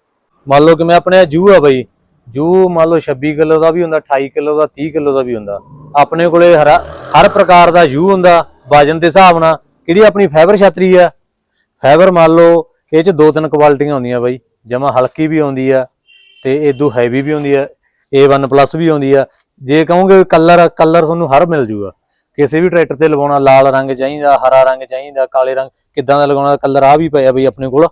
ਮੰਨ ਲਓ ਕਿ ਮੈਂ ਆਪਣੇ ਜੂ ਆ ਬਈ, ਜੂ ਮੰਨ ਲਓ 26 ਕਿਲੋ ਦਾ ਵੀ ਹੁੰਦਾ 28 ਕਿਲੋ ਦਾ 30 ਕਿਲੋ ਦਾ ਵੀ ਹੁੰਦਾ। ਆਪਣੇ ਕੋਲੇ ਹਰ ਪ੍ਰਕਾਰ ਦਾ ਜੂ ਹੁੰਦਾ, ਵਜਨ ਦੇ ਹਿਸਾਬ ਨਾਲ। ਕਿਹੜੀ ਆਪਣੀ ਫਾਈਬਰ ਛਤਰੀ ਆ? ਫਾਈਬਰ ਮੰਨ ਲਓ ਇਹ ਚ ਦੋ ਤਿੰਨ ਕੁਆਲਿਟੀਆਂ ਹੁੰਦੀਆਂ ਬਾਈ, ਜਮਾ ਹਲਕੀ ਵੀ ਆਉਂਦੀ ਆ ਤੇ ਇਦੋਂ ਹੈਵੀ ਵੀ ਹੁੰਦੀ ਆ। A1 ਵੀ ਆਉਂਦੀ ਆ। ਜੇ ਕਹੋਗੇ ਕਲਰ ਕਲਰ ਤੁਹਾਨੂੰ ਹਰ ਮਿਲ ਜੂਗਾ। ਕਿਸੇ ਵੀ ਟਰੈਕਟਰ ਤੇ ਲਵਾਉਣਾ ਲਾਲ ਰੰਗ ਚਾਹੀਦਾ, ਹਰਾ ਰੰਗ ਚਾਹੀਦਾ, ਕਾਲੇ ਰੰਗ, ਕਿੱਦਾਂ ਦਾ ਲਗਾਉਣਾ ਕਲਰ ਆ ਵੀ ਪਿਆ ਬਈ ਆਪਣੇ ਕੋਲ।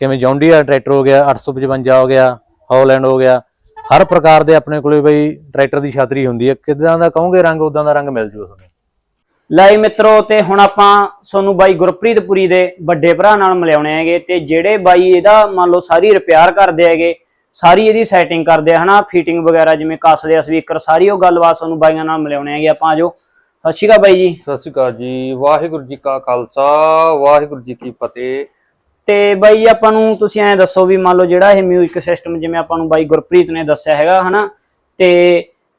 ਕਿਵੇਂ ਜੌਂਡੀਆ ਟਰੈਕਟਰ ਹੋ ਗਿਆ 855 ਹੋ ਗਿਆ ਹੌਲੈਂਡ ਹੋ ਗਿਆ। ਹਰ ਪ੍ਰਕਾਰ ਦੇ ਆਪਣੇ ਕੋਲੇ ਬਈ ਟਰੈਕਟਰ ਦੀ ਛਤਰੀ ਹੁੰਦੀ ਹੈ ਕਿਦਾਂ ਦਾ ਕਹੋਗੇ ਰੰਗ ਉਦਾਂ ਦਾ ਰੰਗ ਮਿਲ ਜੂ ਤੁਹਾਨੂੰ। ਲਾਈ ਮਿੱਤਰੋ, ਤੇ ਹੁਣ ਆਪਾਂ ਤੁਹਾਨੂੰ ਬਾਈ ਗੁਰਪ੍ਰੀਤ ਪੁਰੀ ਦੇ ਵੱਡੇ ਭਰਾ ਨਾਲ ਮਿਲਾਉਣੇ ਹੈਗੇ। ਤੇ ਜਿਹੜੇ ਬਾਈ ਇਹਦਾ ਮੰਨ ਲਓ ਸਾਰੀ ਰਿਪੇਅਰ ਕਰਦੇ ਹੈਗੇ ਸਾਰੀ ਇਹਦੀ ਸੈਟਿੰਗ ਕਰਦੇ ਆ ਹਨਾ? ਫਿਟਿੰਗ ਵਗੈਰਾ ਜਿਵੇਂ ਕੱਸਦੇ ਆ ਸਪੀਕਰ ਸਾਰੀ ਉਹ ਗੱਲਬਾਤ ਤੁਹਾਨੂੰ ਬਾਈਆਂ ਨਾਲ ਮਿਲਾਉਣੇ ਹੈਗੇ ਆਪਾਂ ਆਜੋ ਸਤਿ ਸ਼੍ਰੀ ਅਕਾਲ ਬਾਈ ਜੀ। ਸਤਿ ਸ਼੍ਰੀ ਅਕਾਲ ਜੀ। ਵਾਹਿਗੁਰੂ ਜੀ ਕਾ ਖਾਲਸਾ ਵਾਹਿਗੁਰੂ ਜੀ ਕੀ ਫਤਿਹ। ਤੇ ਬਾਈ ਆਪਾਂ ਨੂੰ ਤੁਸੀਂ ਐਂ ਦੱਸੋ ਵੀ ਮੰਨ ਲਓ ਜਿਹੜਾ ਇਹ ਮਿਊਜ਼ਿਕ ਸਿਸਟਮ ਜਿਵੇਂ ਆਪਾਂ ਨੂੰ ਬਾਈ ਗੁਰਪ੍ਰੀਤ ਨੇ ਦੱਸਿਆ ਹੈਗਾ ਹਨਾ? ਤੇ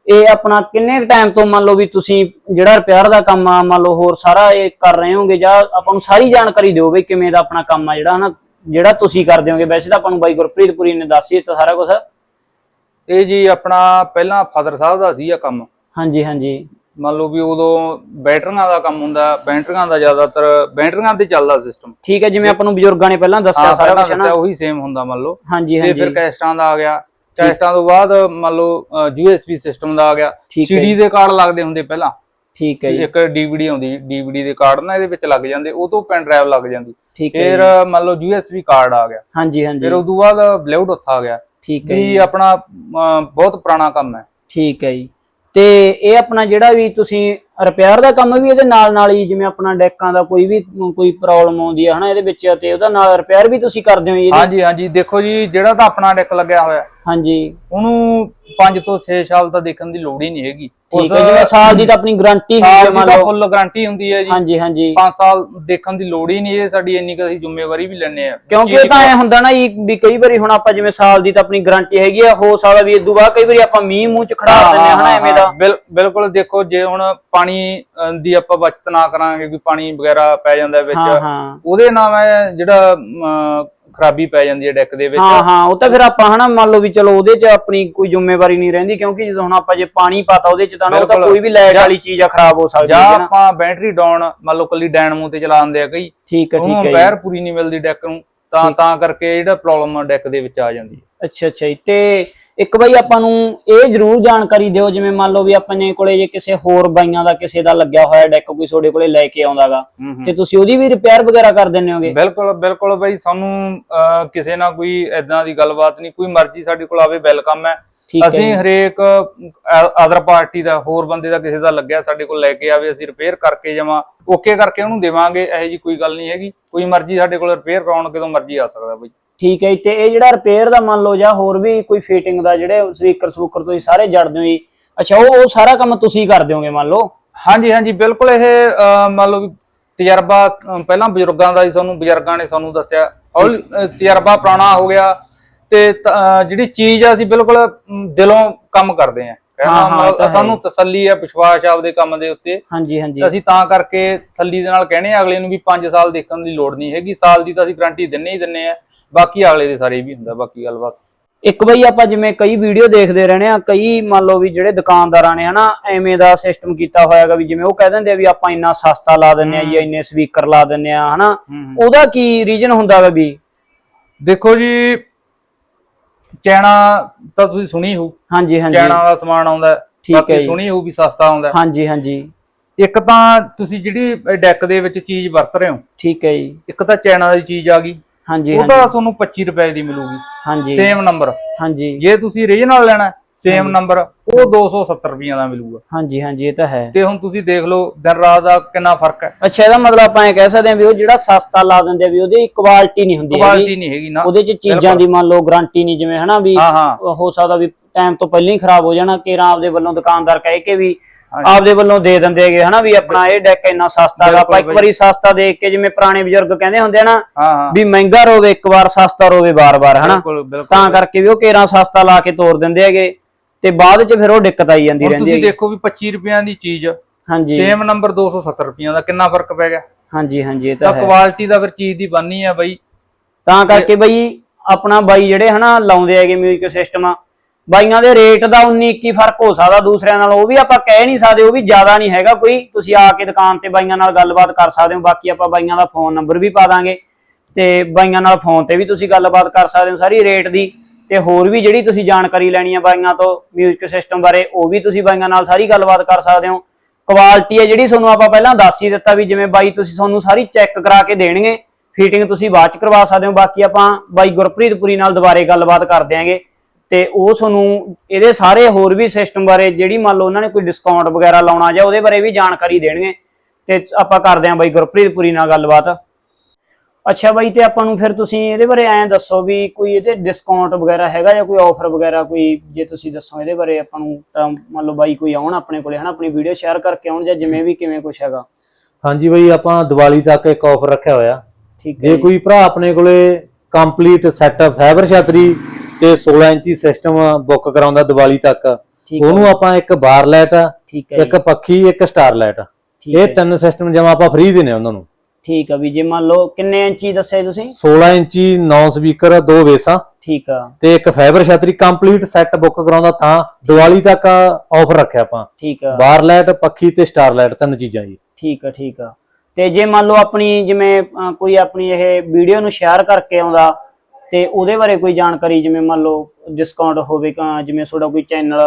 ਇਹ ਆਪਣਾ ਕਿੰਨੇ ਟਾਈਮ ਤੋਂ ਮੰਨ ਲਓ ਵੀ ਤੁਸੀਂ ਜਿਹੜਾ ਰਿਪੇਅਰ ਦਾ ਕੰਮ ਆ ਮੰਨ ਲਓ ਹੋਰ ਸਾਰਾ ਇਹ ਕਰ ਰਹੇ ਹੋਗੇ ਜਾਂ ਆਪਾਂ ਨੂੰ ਸਾਰੀ ਜਾਣਕਾਰੀ ਦਿਓ ਬਈ ਕਿਵੇਂ ਦਾ ਆਪਣਾ ਕੰਮ ਆ ਜਿਹੜਾ ਹਨਾ? ਜਿਹੜਾ ਤੁਸੀਂ ਕਰਦੇ ਹੋਗੇ ਵੈਸੇ ਤਾਂ ਆਪਾਂ ਨੂੰ ਬਾਈ ਗੁਰਪ੍ਰੀਤ ਪੁਰੀ ਨੇ ਦੱਸ ਹੀ ਦਿੱਤਾ ਸਾਰਾ ਕੁਝ ਇਹ ਜੀ ਆਪਣਾ ਪਹਿਲਾਂ ਫਾਦਰ ਸਾਹਿਬ ਦਾ ਸੀ ਇਹ ਕੰਮ। ਹਾਂਜੀ ਹਾਂਜੀ। ਮੰਨ ਲਓ ਵੀ ਉਦੋਂ ਬੈਟਰੀਆਂ ਦਾ ਕੰਮ ਹੁੰਦਾ ਬੈਟਰੀਆਂ ਦਾ ਜ਼ਿਆਦਾਤਰ ਬੈਟਰੀਆਂ ਤੇ ਚੱਲਦਾ ਸਿਸਟਮ ਠੀਕ ਹੈ ਜਿਵੇਂ ਆਪਾਂ ਨੂੰ ਬਜ਼ੁਰਗਾਂ ਨੇ ਪਹਿਲਾਂ ਦੱਸਿਆ ਸਾਰਾ ਕੁਝ ਨਾ? ਉਹੀ ਸੇਮ ਹੁੰਦਾ ਮੰਨ ਲਓ। ਹਾਂਜੀ ਤੇ ਫਿਰ ਹਾਂਜੀ ਕੈਸਟਾਂ ਦਾ ਆ ਗਿਆ। ਕੈਸਟਾਂ ਤੋਂ ਬਾਅਦ ਮੰਨ ਲਓ USB ਸਿਸਟਮ ਦਾ ਆ ਗਿਆ। CD ਦੇ ਕਾਰਡ ਲੱਗਦੇ ਹੁੰਦੇ ਪਹਿਲਾਂ। ਠੀਕ ਹੈ ਜੀ। ਇੱਕ DVD ਆਉਂਦੀ DVD ਦੇ ਕਾਰਡ ਨਾ ਇਹਦੇ ਵਿੱਚ ਲੱਗ ਜਾਂਦੇ ਉਹ ਤੋਂ ਪੈਨ ਡਰਾਈਵ ਲੱਗ ਜਾਂਦੀ। ਠੀਕ ਹੈ ਫਿਰ। ਮੰਨ ਲਓ USB ਕਾਰਡ ਆ ਗਿਆ। ਹਾਂਜੀ ਹਾਂਜੀ। ਫਿਰ ਉਦੋਂ ਬਾਅਦ ਬਲੂਟੁੱਥ ਆ ਗਿਆ। ਠੀਕ ਹੈ ਜੀ। ਆਪਣਾ ਬਹੁਤ ਪੁਰਾਣਾ ਕੰਮ ਹੈ। ਠੀਕ ਹੈ ਜੀ। ਤੇ ਇਹ ਆਪਣਾ ਜਿਹੜਾ ਵੀ ਤੁਸੀਂ ਰਿਪੇਅਰ ਦਾ ਕੰਮ ਵੀ ਇਹਦੇ ਨਾਲ ਨਾਲ ਹੀ ਜਿਵੇਂ ਆਪਣਾ ਡੈਕਾਂ ਦਾ ਕੋਈ ਵੀ ਕੋਈ ਪ੍ਰੋਬਲਮ ਆਉਂਦੀ ਹੈ ਹਨਾ ਇਹਦੇ ਵਿੱਚ ਤੇ ਉਹਦਾ ਨਾਲ ਰਿਪੇਅਰ ਵੀ ਤੁਸੀਂ ਕਰਦੇ ਹੋ ਜੀ ਇਹਦੀ? ਹਾਂਜੀ ਹਾਂਜੀ ਦੇਖੋ ਜੀ ਜਿਹੜਾ ਤਾਂ ਆਪਣਾ ਡੈਕ ਲੱਗਿਆ ਹੋਇਆ। ਹਾਂਜੀ। ਉਹਨੂੰ 5 ਤੋਂ 6 ਸਾਲ ਤਾਂ ਦੇਖਣ ਦੀ ਲੋੜ ਹੀ ਨਹੀਂ ਹੈਗੀ। ਠੀਕ ਹੈ ਜਿਵੇਂ ਸਾਲ ਦੀ ਤਾਂ ਆਪਣੀ ਗਾਰੰਟੀ ਹੁੰਦੀ ਹੈ ਸਾਲ ਦੀ ਮੰਨ ਤਾਂ ਲਓ। ਫੁੱਲ ਗਾਰੰਟੀ ਹੁੰਦੀ ਹੈ ਜੀ। ਹਾਂਜੀ ਹਾਂਜੀ। 5 ਸਾਲ ਦੇਖਣ ਦੀ ਲੋੜ ਹੀ ਨਹੀਂ ਇਹ ਸਾਡੀ ਇੰਨੀ ਕੁ ਅਸੀਂ ਜ਼ਿੰਮੇਵਾਰੀ ਵੀ ਲੈਣੇ ਆ ਕਿਉਂਕਿ ਇਹ ਤਾਂ ਐ ਹੁੰਦਾ ਨਾ ਜੀ ਵੀ ਕਈ ਵਾਰੀ ਹੁਣ ਆਪਾਂ ਜਿਵੇਂ ਸਾਲ ਦੀ ਤਾਂ ਆਪਣੀ ਗਾਰੰਟੀ ਹੈਗੀ ਆ ਹੋ ਸਕਦਾ ਵੀ ਇਦੋਂ ਬਾਅਦ ਕਈ ਵਾਰੀ ਆਪਾਂ ਮੀਂਹ ਮੂੰਹ ਚ ਖੜਾ ਦਿੰਦੇ ਆ ਹਨਾ ਐਵੇਂ ਦਾ। ਬਿਲ- ਬਿਲਕੁਲ ਦੇਖੋ ਜੇ ਹੁਣ ਪਾਣੀ ਦੀ ਆਪਾਂ ਬਚਤ ਨਾ ਕਰਾਂਗੇ ਕਿ ਪਾਣੀ ਵਗੈਰਾ ਪੈ ਜਾਂਦਾ ਵਿੱਚ ਉਹਦੇ ਨਾਲ ਹੈ ਜਿਹੜਾ ਖਰਾਬੀ ਪੈ ਜਾਂਦੀ ਹੈ ਡੈਕ ਦੇ ਵਿੱਚ। ਹਾਂ ਹਾਂ ਉਹ ਤਾਂ ਫਿਰ ਆਪਾਂ ਹਨਾ ਮੰਨ ਲਓ ਵੀ ਚਲੋ ਉਹਦੇ 'ਚ ਆਪਣੀ ਕੋਈ ਜ਼ਿੰਮੇਵਾਰੀ ਨਹੀਂ ਰਹਿੰਦੀ ਕਿਉਂਕਿ ਜਦੋਂ ਹੁਣ ਆਪਾਂ ਜੇ ਪਾਣੀ ਪਾਤਾ ਉਹਦੇ 'ਚ ਤਾਂ ਉਹ ਤਾਂ। ਕੋਈ ਵੀ ਲਾਈਟ ਵਾਲੀ ਚੀਜ਼ ਆ ਖਰਾਬ ਹੋ ਸਕਦੀ ਜਾਂ ਹੈ ਨਾ। ਆਪਾਂ ਬੈਟਰੀ ਡਾਊਨ ਮੰਨ ਲਓ ਕੱਲੀ ਡਾਇਨਮੋ ਤੇ ਚਲਾਉਂਦੇ ਆ ਕਈ ਠੀਕ ਹੈ ਠੀਕ ਹੈ ਪੈਰ ਜੀ ਪੂਰੀ ਨਹੀਂ ਮਿਲਦੀ ਡੈਕ ਨੂੰ ਤਾਂ ਤਾਂ ਕਰਕੇ ਜਿਹੜਾ ਪ੍ਰੋਬਲਮ ਡੈਕ ਦੇ ਵਿੱਚ ਆ ਜਾਂਦੀ ਹੈ। ਅੱਛਾ ਅੱਛਾ ਜੀ ਤੇ ਇੱਕ ਬਈ ਆਪਾਂ ਨੂੰ ਇਹ ਜ਼ਰੂਰ ਜਾਣਕਾਰੀ ਦਿਓ ਜਿਵੇਂ ਮੰਨ ਲਓ ਵੀ ਆਪਣੇ ਕੋਲੇ ਜੇ ਕਿਸੇ ਹੋਰ ਬਾਈਆਂ ਦਾ ਕਿਸੇ ਦਾ ਲੱਗਿਆ ਹੋਇਆ ਡੈਕ ਕੋਈ ਤੁਹਾਡੇ ਕੋਲੇ ਲੈ ਕੇ ਆਉਂਦਾਗਾ ਤੇ ਤੁਸੀਂ ਉਹਦੀ ਵੀ ਰਿਪੇਅਰ ਵਗੈਰਾ ਕਰ ਦਿੰਦੇ ਹੋਗੇ? ਬਿਲਕੁਲ ਬਿਲਕੁਲ ਬਈ ਸਾਨੂੰ ਕਿਸੇ ਨਾਲ ਕੋਈ ਐਦਾਂ ਦੀ ਗੱਲਬਾਤ ਨਹੀਂ ਕੋਈ ਮਰਜ਼ੀ ਸਾਡੇ ਕੋਲ ਆਵੇ ਵੈਲਕਮ ਹੈ। ਅਸੀਂ। ਹਰੇਕ ਅਦਰ ਪਾਰਟੀ ਦਾ ਹੋਰ ਬੰਦੇ ਦਾ ਕਿਸੇ ਦਾ ਲੱਗਿਆ ਸਾਡੇ ਕੋਲ ਲੈ ਕੇ ਆਵੇ ਅਸੀਂ ਰਿਪੇਅਰ ਕਰਕੇ ਜਮਾ ਓਕੇ ਕਰਕੇ ਉਹਨੂੰ ਦੇਵਾਂਗੇ ਇਹੋ ਜੀ ਕੋਈ ਗੱਲ ਨਹੀਂ ਹੈਗੀ। ਕੋਈ ਮਰਜ਼ੀ ਸਾਡੇ ਕੋਲ ਰਿਪੇਅਰ ਕਰਾਉਣ ਕਦੋਂ ਮਰਜ਼ੀ ਆ ਸਕਦਾ ਬਈ। ਠੀਕ ਹੈ ਤੇ ਇਹ ਜਿਹੜਾ ਰਿਪੇਅਰ ਦਾ ਮੰਨ ਲਓ ਜਾਂ ਹੋਰ ਵੀ ਕੋਈ ਫਿਟਿੰਗ ਦਾ ਜਿਹੜੇ ਸਪੀਕਰ ਸਪੂਕਰ ਤੁਸੀਂ ਸਾਰੇ ਜੜਦੇ ਹੋ ਜੀ। ਅੱਛਾ ਉਹ ਉਹ ਸਾਰਾ ਕੰਮ ਤੁਸੀਂ ਕਰ ਦਿਓਗੇ ਮੰਨ ਲਓ? ਹਾਂਜੀ ਹਾਂਜੀ ਬਿਲਕੁਲ ਇਹ ਅਹ, ਮੰਨ ਲਓ ਵੀ ਤਜਰਬਾ ਅਹ, ਪਹਿਲਾਂ ਬਜ਼ੁਰਗਾਂ ਦਾ ਹੀ ਸਾਨੂੰ ਬਜ਼ੁਰਗਾਂ ਨੇ ਸਾਨੂੰ ਦੱਸਿਆ। ਔਰ ਅਹ, ਤਜਰਬਾ ਪੁਰਾਣਾ ਹੋ ਗਿਆ। ਤੇ ਤ- ਅਹ, ਜਿਹੜੀ ਚੀਜ਼ ਆ ਅਸੀਂ ਬਿਲਕੁਲ ਅਮ, ਦਿਲੋਂ ਕੰਮ ਕਰਦੇ ਆ ਹਾਂ, ਹਾਂ, ਇਹ ਤਾਂ ਹੈ। ਸਾਨੂੰ ਤਸੱਲੀ ਆ ਵਿਸ਼ਵਾਸ ਆ ਆਪਦੇ ਕੰਮ ਦੇ ਉੱਤੇ। ਹਾਂਜੀ ਹਾਂਜੀ। ਅਸੀਂ ਤਾਂ ਕਰਕੇ ਤਸੱਲੀ ਦੇ ਨਾਲ ਕਹਿੰਦੇ ਆ ਅਗਲੇ ਨੂੰ ਵੀ 5 ਸਾਲ ਦੇਖਣ ਦੀ ਲੋੜ ਨਹੀਂ ਹੈਗੀ। ਸਾਲ ਦੀ ਤਾਂ ਅਸੀਂ ਗਾਰੰਟੀ ਦਿੰਨੇ ਹੀ ਦਿੰਨੇ ਆ ਬਾਕੀ ਅਗਲੇ ਦੇ ਸਾਰੇ ਵੀ ਹੁੰਦਾ ਬਾਕੀ ਗੱਲਬਾਤ ਇੱਕ ਬਈ ਆਪਾਂ ਜਿਵੇਂ ਕਈ ਵੀਡੀਓ ਦੇਖਦੇ ਰਹਿੰਦੇ ਆ ਕਈ ਮੰਨ ਲਓ ਵੀ ਜਿਹੜੇ ਦੁਕਾਨਦਾਰਾਂ ਨੇ ਹਨਾ ਐਵੇਂ ਦਾ ਸਿਸਟਮ ਕੀਤਾ ਹੋਇਆਗਾ ਵੀ ਜਿਵੇਂ ਉਹ ਕਹਿ ਦਿੰਦੇ ਆ ਵੀ ਆਪਾਂ ਇੰਨਾ ਸਸਤਾ ਲਾ ਦਿੰਨੇ ਆ ਜੀ ਇੰਨੇ ਸਪੀਕਰ ਲਾ ਦਿੰਨੇ ਆ ਹਨਾ। ਉਹਦਾ ਕੀ ਰੀਜਨ ਹੁੰਦਾਗਾ ਵੀ ਦੇਖੋ ਜੀ ਚੈਣਾ ਤਾਂ ਤੁਸੀਂ ਸੁਣੀ ਹੋ ਹਾਂਜੀ ਹਾਂਜੀ। ਚੈਣਾ ਦਾ ਸਮਾਨ ਆਉਂਦਾ। ਠੀਕ ਹੈ। ਸੁਣੀ ਹੋ ਵੀ ਸਸਤਾ ਆਉਂਦਾ। ਹਾਂਜੀ ਹਾਂਜੀ। ਇੱਕ ਤਾਂ ਤੁਸੀਂ ਜਿਹੜੀ ਡੈਕ ਦੇ ਵਿੱਚ ਚੀਜ਼ ਵਰਤ ਰਹੇ ਹੋ ਠੀਕ ਹੈ ਜੀ। ਇੱਕ ਤਾਂ ਚੈਨਾ ਦੀ ਚੀਜ਼ ਆ ਗਈ। ਹਾਂਜੀ ਉਹ ਤਾਂ ਹਾਂਜੀ। ਤੁਹਾਨੂੰ 25 ਰੁਪਏ ਦੀ ਮਿਲੂਗੀ। ਹਾਂਜੀ। ਸੇਮ ਨੰਬਰ ਹਾਂਜੀ। ਜੇ ਤੁਸੀਂ ਰੀਜਨਲ ਲੈਣਾ ਸੇਮ ਨੰਬਰ ਉਹ 270 ਰੁਪਈਆਂ ਦਾ ਮਿਲੂਗਾ। ਹਾਂਜੀ ਹਾਂਜੀ ਇਹ ਤਾਂ ਹੈ। ਤੇ ਹੁਣ ਤੁਸੀਂ ਦੇਖ ਲਓ ਦਿਨ ਰਾਤ ਦਾ ਕਿੰਨਾ ਫ਼ਰਕ ਹੈ। ਅੱਛਾ ਇਹਦਾ ਮਤਲਬ ਆਪਾਂ ਇਹ ਕਹਿ ਸਕਦੇ ਹਾਂ ਵੀ ਉਹ ਜਿਹੜਾ ਸਸਤਾ ਲਾ ਦਿੰਦੇ ਆ ਵੀ ਉਹਦੀ ਕੁਆਲਿਟੀ ਨਹੀਂ ਹੁੰਦੀ ਕੁਆਲਿਟੀ ਨਹੀਂ ਹੈਗੀ ਨਾ। ਉਹਦੇ ਚ ਚੀਜ਼ਾਂ ਦੀ ਮੰਨ ਲਓ ਗਾਰੰਟੀ ਨਹੀਂ ਜਿਵੇਂ ਹਨਾ ਵੀ ਹਾਂ ਸਕਦਾ ਵੀ ਟਾਈਮ ਤੋਂ ਪਹਿਲਾਂ ਹੀ ਖਰਾਬ ਹੋ ਜਾਣਾ ਕਿ ਆਪਦੇ ਵੱਲੋਂ ਦੁਕਾਨਦਾਰ ਕਹੇ ਕਿ ਵੀ। ਆਪਦੇ ਵੱਲੋਂ ਦੇ ਦਿੰਦੇ ਹੈਗੇ ਹਨਾ ਵੀ ਆਪਣਾ ਇਹ ਡੈਕ ਇੰਨਾ ਸਸਤਾ ਹੈਗਾ। ਆਪਾਂ ਇੱਕ ਵਾਰੀ ਸਸਤਾ ਦੇਖ ਕੇ ਜਿਵੇਂ ਪੁਰਾਣੇ ਬਜ਼ੁਰਗ ਕਹਿੰਦੇ ਹੁੰਦੇ ਆ ਨਾ ਹਾਂ ਹਾਂ। ਵੀ ਮਹਿੰਗਾ ਰੋਵੇ ਇੱਕ ਵਾਰ ਸਸਤਾ ਰੋਵੇ ਬਾਰ-ਬਾਰ ਹਨਾ। ਤਾਂ ਕਰਕੇ ਵੀ ਉਹ ਕੇਰਾਂ ਸਸਤਾ ਲਾ ਕੇ ਤੋਰ ਦਿੰਦੇ ਹੈਗੇ ਤੇ ਬਾਅਦ ਚ ਫਿਰ ਉਹ ਦਿੱਕਤ ਆਈ ਜਾਂਦੀ ਰਹਿੰਦੀ ਤੁਸੀਂ ਹੈਗੀ। ਦੇਖੋ ਵੀ 25 ਰੁਪਈਆਂ ਦੀ ਚੀਜ਼ ਹਾਂਜੀ। ਸੇਮ ਨੰਬਰ 270 ਰੁਪਈਆਂ ਦਾ ਕਿੰਨਾ ਫ਼ਰਕ ਪੈ ਗਿਆ? ਹਾਂਜੀ ਹਾਂਜੀ ਇਹ ਤਾਂ ਤਾਂ ਹੈ। ਕੁਆਲਿਟੀ ਦਾ ਫਿਰ ਚੀਜ਼ ਦੀ ਬਾਨੀ ਆ ਬਈ। ਤਾਂ ਕਰਕੇ ਬਈ ਆਪਣਾ ਬਾਈ ਜਿਹੜੇ ਹਨਾ ਲਾਉਂਦੇ ਹੈਗੇ ਮਿਊਜ਼ਿਕ ਸਿਸਟਮ ਬਾਈਆਂ ਦੇ ਰੇਟ ਦਾ 19 21 ਫ਼ਰਕ ਹੋ ਸਕਦਾ ਦੂਸਰਿਆਂ ਨਾਲ, ਉਹ ਵੀ ਆਪਾਂ ਕਹਿ ਨਹੀਂ ਸਕਦੇ, ਉਹ ਵੀ ਜ਼ਿਆਦਾ ਨਹੀਂ ਹੈਗਾ ਕੋਈ। ਤੁਸੀਂ ਆ ਕੇ ਦੁਕਾਨ ਤੇ ਬਾਈਆਂ ਨਾਲ ਗੱਲਬਾਤ ਕਰ ਸਕਦੇ ਹੋ, ਬਾਕੀ ਆਪਾਂ ਬਾਈਆਂ ਦਾ ਫੋਨ ਨੰਬਰ ਵੀ ਪਾ ਦਾਂਗੇ। ਤੇ ਬਾਈਆਂ ਨਾਲ ਫੋਨ ਤੇ ਵੀ ਤੁਸੀਂ ਗੱਲਬਾਤ ਕਰ ਸਕਦੇ ਹੋ ਸਾਰੀ ਰੇਟ ਦੀ। ਤੇ ਹੋਰ ਵੀ ਜਿਹੜੀ ਤੁਸੀਂ ਜਾਣਕਾਰੀ ਲੈਣੀ ਹੈ ਬਾਈਆਂ ਤੋਂ ਮਿਊਜ਼ਿਕ ਸਿਸਟਮ ਬਾਰੇ, ਉਹ ਵੀ ਤੁਸੀਂ ਬਾਈਆਂ ਨਾਲ ਸਾਰੀ ਗੱਲਬਾਤ ਕਰ ਸਕਦੇ ਹੋ। ਕੁਆਲਿਟੀ ਹੈ ਜਿਹੜੀ ਤੁਹਾਨੂੰ ਆਪਾਂ ਪਹਿਲਾਂ ਦੱਸ ਹੀ ਦਿੱਤਾ ਵੀ ਜਿਵੇਂ ਬਾਈ ਤੁਸੀਂ ਤੁਹਾਨੂੰ ਸਾਰੀ ਚੈੱਕ ਕਰਾ ਕੇ ਦੇਣਗੇ। ਫਿਟਿੰਗ ਤੁਸੀਂ ਬਾਅਦ ਚ ਕਰਵਾ ਸਕਦੇ ਹੋ, ਬਾਕੀ ਆਪਾਂ ਬਾਈ ਗੁਰਪ੍ਰੀਤਪੁਰੀ ਨਾਲ ਦੁਬਾਰੇ ਗੱਲਬਾਤ ਕਰ ਦਿਆਂਗੇ। ਤੇ ਉਹ ਤੁਹਾਨੂੰ ਇਹਦੇ ਸਾਰੇ ਹੋਰ ਵੀ ਸਿਸਟਮ ਬਾਰੇ ਜਿਹੜੀ ਮੰਨ ਲਓ ਉਹਨਾਂ ਨੇ ਕੋਈ ਡਿਸਕਾਊਂਟ ਵਗੈਰਾ ਲਾਉਣਾ ਜਾਂ ਉਹਦੇ ਬਾਰੇ ਵੀ ਜਾਣਕਾਰੀ ਦੇਣਗੇ ਤੇ ਆਪਾਂ ਕਰਦੇ ਆਂ ਬਾਈ ਗੁਰਪ੍ਰੀਤਪੁਰੀ ਨਾਲ ਗੱਲਬਾਤ। ਅੱਛਾ ਬਾਈ ਤੇ ਆਪਾਂ ਨੂੰ ਫਿਰ ਤੁਸੀਂ ਇਹਦੇ ਬਾਰੇ ਐਂ ਦੱਸੋ ਵੀ ਕੋਈ ਇਹਦੇ ਡਿਸਕਾਊਂਟ ਵਗੈਰਾ ਹੈਗਾ ਜਾਂ ਕੋਈ ਆਫਰ ਵਗੈਰਾ ਕੋਈ ਜੇ ਤੁਸੀਂ ਦੱਸੋ ਇਹਦੇ ਬਾਰੇ ਆਪਾਂ ਨੂੰ ਤਾਂ ਮੰਨ ਲਓ ਬਾਈ ਕੋਈ ਆਉਣ ਆਪਣੇ ਕੋਲੇ ਹਨਾ ਆਪਣੀ ਵੀਡੀਓ ਸ਼ੇਅਰ ਕਰਕੇ ਆਉਣ ਜਾਂ ਜਿਵੇਂ ਵੀ ਕਿਵੇਂ ਕੁਛ ਹੈਗਾ। ਹਾਂਜੀ ਬਈ ਆਪਾਂ ਦੀਵਾਲੀ ਤੱਕ ਇੱਕ ਆਫਰ ਰੱਖਿਆ ਹੋਇਆ। ਠੀਕ ਹੈ ਜੇ ਜੀ। ਕੋਈ ਭਰਾ ਆਪਣੇ ਕੋਲੇ ਕੰਪਲੀਟ ਸੈਟਅਪ ਫਾਈਬਰ ਛਤਰੀ ਤੇ 16 ਇੰਚੀ ਸਿਸਟਮ ਬੁੱਕ ਕਰਾਉਂਦਾ ਦੀਵਾਲੀ ਤੱਕ। ਠੀਕ ਉਹਨੂੰ ਆਪਾਂ ਇੱਕ ਬਾਰ ਲਾਈਟ ਠੀਕ ਹੈ ਇੱਕ ਪੱਖੀ ਇੱਕ ਸਟਾਰ ਲਾਈਟ ਠੀਕ ਇਹ ਤਿੰਨ ਸਿਸਟਮ ਜਮਾ ਆਪਾਂ ਫ੍ਰੀ ਦੇਣੇ ਉਹਨਾਂ ਨੂੰ। ਠੀਕ ਆ ਵੀ ਜੇ ਮੰਨ ਲਓ ਕਿੰਨੇ ਇੰਚੀ ਦੱਸਿਆ ਜੀ ਤੁਸੀਂ? 16 ਇੰਚੀ 9 ਸਪੀਕਰ ਦੋ ਵੇਸਾਂ। ਠੀਕ ਆ। ਤੇ ਇੱਕ ਫਾਈਬਰ ਛਤਰੀ ਕੰਪਲੀਟ ਸੈੱਟ ਬੁੱਕ ਕਰਾਉਂਦਾ ਤਾਂ ਦੀਵਾਲੀ ਤੱਕ ਆਫਰ ਰੱਖਿਆ ਆਪਾਂ। ਠੀਕ ਆ। ਬਾਰ ਲਾਈਟ ਪੱਖੀ ਤੇ ਸਟਾਰ ਲਾਈਟ ਤਿੰਨ ਚੀਜ਼ਾਂ ਜੀ। ਠੀਕ ਆ ਠੀਕ ਆ। ਤੇ ਜੇ ਮੰਨ ਲਓ ਆਪਣੀ ਜਿਵੇਂ ਕੋਈ ਆਪਣੀ ਇਹ ਵੀਡੀਓ ਨੂੰ ਸ਼ੇਅਰ ਕਰਕੇ ਆਉਂਦਾ ਤੇ ਉਹਦੇ ਬਾਰੇ ਕੋਈ ਜਾਣਕਾਰੀ ਜਿਵੇਂ ਮੰਨ ਲਓ ਡਿਸਕਾਊਂਟ ਹੋਵੇ ਕ- ਜਿਵੇਂ ਤੁਹਾਡਾ ਕੋਈ ਚੈਨਲ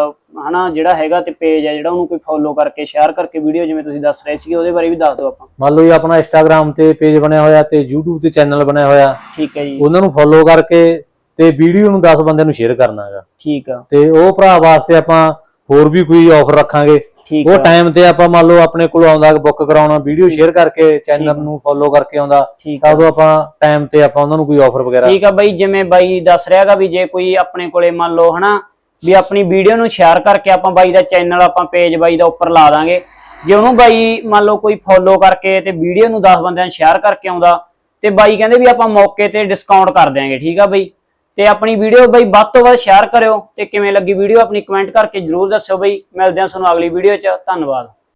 ਹਨਾ ਜਿਹੜਾ ਹੈਗਾ ਤੇ ਪੇਜ ਹੈ ਜਿਹੜਾ ਉਹਨੂੰ ਕੋਈ ਫੋਲੋ ਕਰਕੇ ਸ਼ੇਅਰ ਕਰਕੇ ਵੀਡੀਓ ਜਿਵੇਂ ਤੁਸੀਂ ਦੱਸ ਰਹੇ ਸੀਗੇ ਉਹਦੇ ਬਾਰੇ ਵੀ ਦੱਸ ਦਿਓ ਆਪਾਂ। ਮੰਨ ਲਓ ਜੀ ਆਪਣਾ ਇੰਸਟਾਗ੍ਰam ਤੇ ਪੇਜ ਬਣਿਆ ਹੋਇਆ ਤੇ YouTube ਤੇ ਚੈਨਲ ਬਣਿਆ ਹੋਇਆ। ਠੀਕ ਹੈ ਜੀ। ਉਹਨਾਂ ਨੂੰ ਫੋਲੋ ਕਰਕੇ ਤੇ ਵੀਡੀਓ ਨੂੰ 10 ਬੰਦਿਆਂ ਨੂੰ ਸ਼ੇਅਰ ਕਰਨਾ ਹੈਗਾ। ਠੀਕ ਆ। ਤੇ ਉਹ ਭਰਾ ਵਾਸਤੇ ਆਪਾਂ ਹੋਰ ਵੀ ਕੋਈ ਆਫਰ ਰੱਖਾਂਗੇ। ਠੀਕ ਉਹ ਟਾਈਮ ਤੇ ਆਪਾਂ ਮੰਨ ਲਓ ਆਪਣੇ ਕੋਲ ਆਉਂਦਾ ਬੁੱਕ ਕਰਾਉਣਾ ਵੀਡੀਓ ਸ਼ੇਅਰ ਕਰਕੇ ਚੈਨਲ ਨੂੰ ਫੋਲੋ ਕਰਕੇ ਆਉਂਦਾ ਤਾਂ ਉਦੋਂ ਆਪਾਂ ਟਾਈਮ ਤੇ ਆਪਾਂ ਉਹਨਾਂ ਨੂੰ ਕੋਈ ਆਫਰ ਵਗੈਰਾ ਠੀਕ ਆ ਬਾਈ ਜਿਵੇਂ ਬਾਈ ਦੱਸ ਰਿਹਾਗਾ ਵੀ ਜੇ ਕੋਈ ਆਪਣੇ ਕੋਲੇ ਮੰਨ ਲਓ ਹਨਾ ਵੀ ਆਪਣੀ ਵੀਡੀਓ ਨੂੰ ਸ਼ੇਅਰ ਕਰਕੇ ਆਪਾਂ ਬਾਈ ਦਾ ਚੈਨਲ ਆਪਾਂ ਪੇਜ ਬਾਈ ਦਾ ਉੱਪਰ ਲਾ ਦਾਂਗੇ। ਜੇ ਉਹਨੂੰ ਬਾਈ ਮੰਨ ਲਓ ਕੋਈ ਫੋਲੋ ਕਰਕੇ ਤੇ ਵੀਡੀਓ ਨੂੰ 10 ਬੰਦਿਆਂ ਨੂੰ ਸ਼ੇਅਰ ਕਰਕੇ ਆਉਂਦਾ ਤੇ ਬਾਈ ਕਹਿੰਦੇ ਵੀ ਆਪਾਂ ਮੌਕੇ ਤੇ ਡਿਸਕਾਊਂਟ ਕਰ ਦਿਆਂਗੇ ਠੀਕ ਆ ਬਾਈ? ਤੇ ਆਪਣੀ ਵੀਡੀਓ ਬਈ ਵੱਧ ਤੋਂ ਵੱਧ ਸ਼ੇਅਰ ਕਰਿਓ ਤੇ ਕਿਵੇਂ ਲੱਗੀ ਵੀਡੀਓ ਆਪਣੀ ਕਮੈਂਟ ਕਰਕੇ ਜਰੂਰ ਦੱਸਿਓ ਬਈ। ਮਿਲਦੇ ਹਾਂ ਤੁਹਾਨੂੰ ਅਗਲੀ ਵੀਡੀਓ 'ਚ। ਧੰਨਵਾਦ।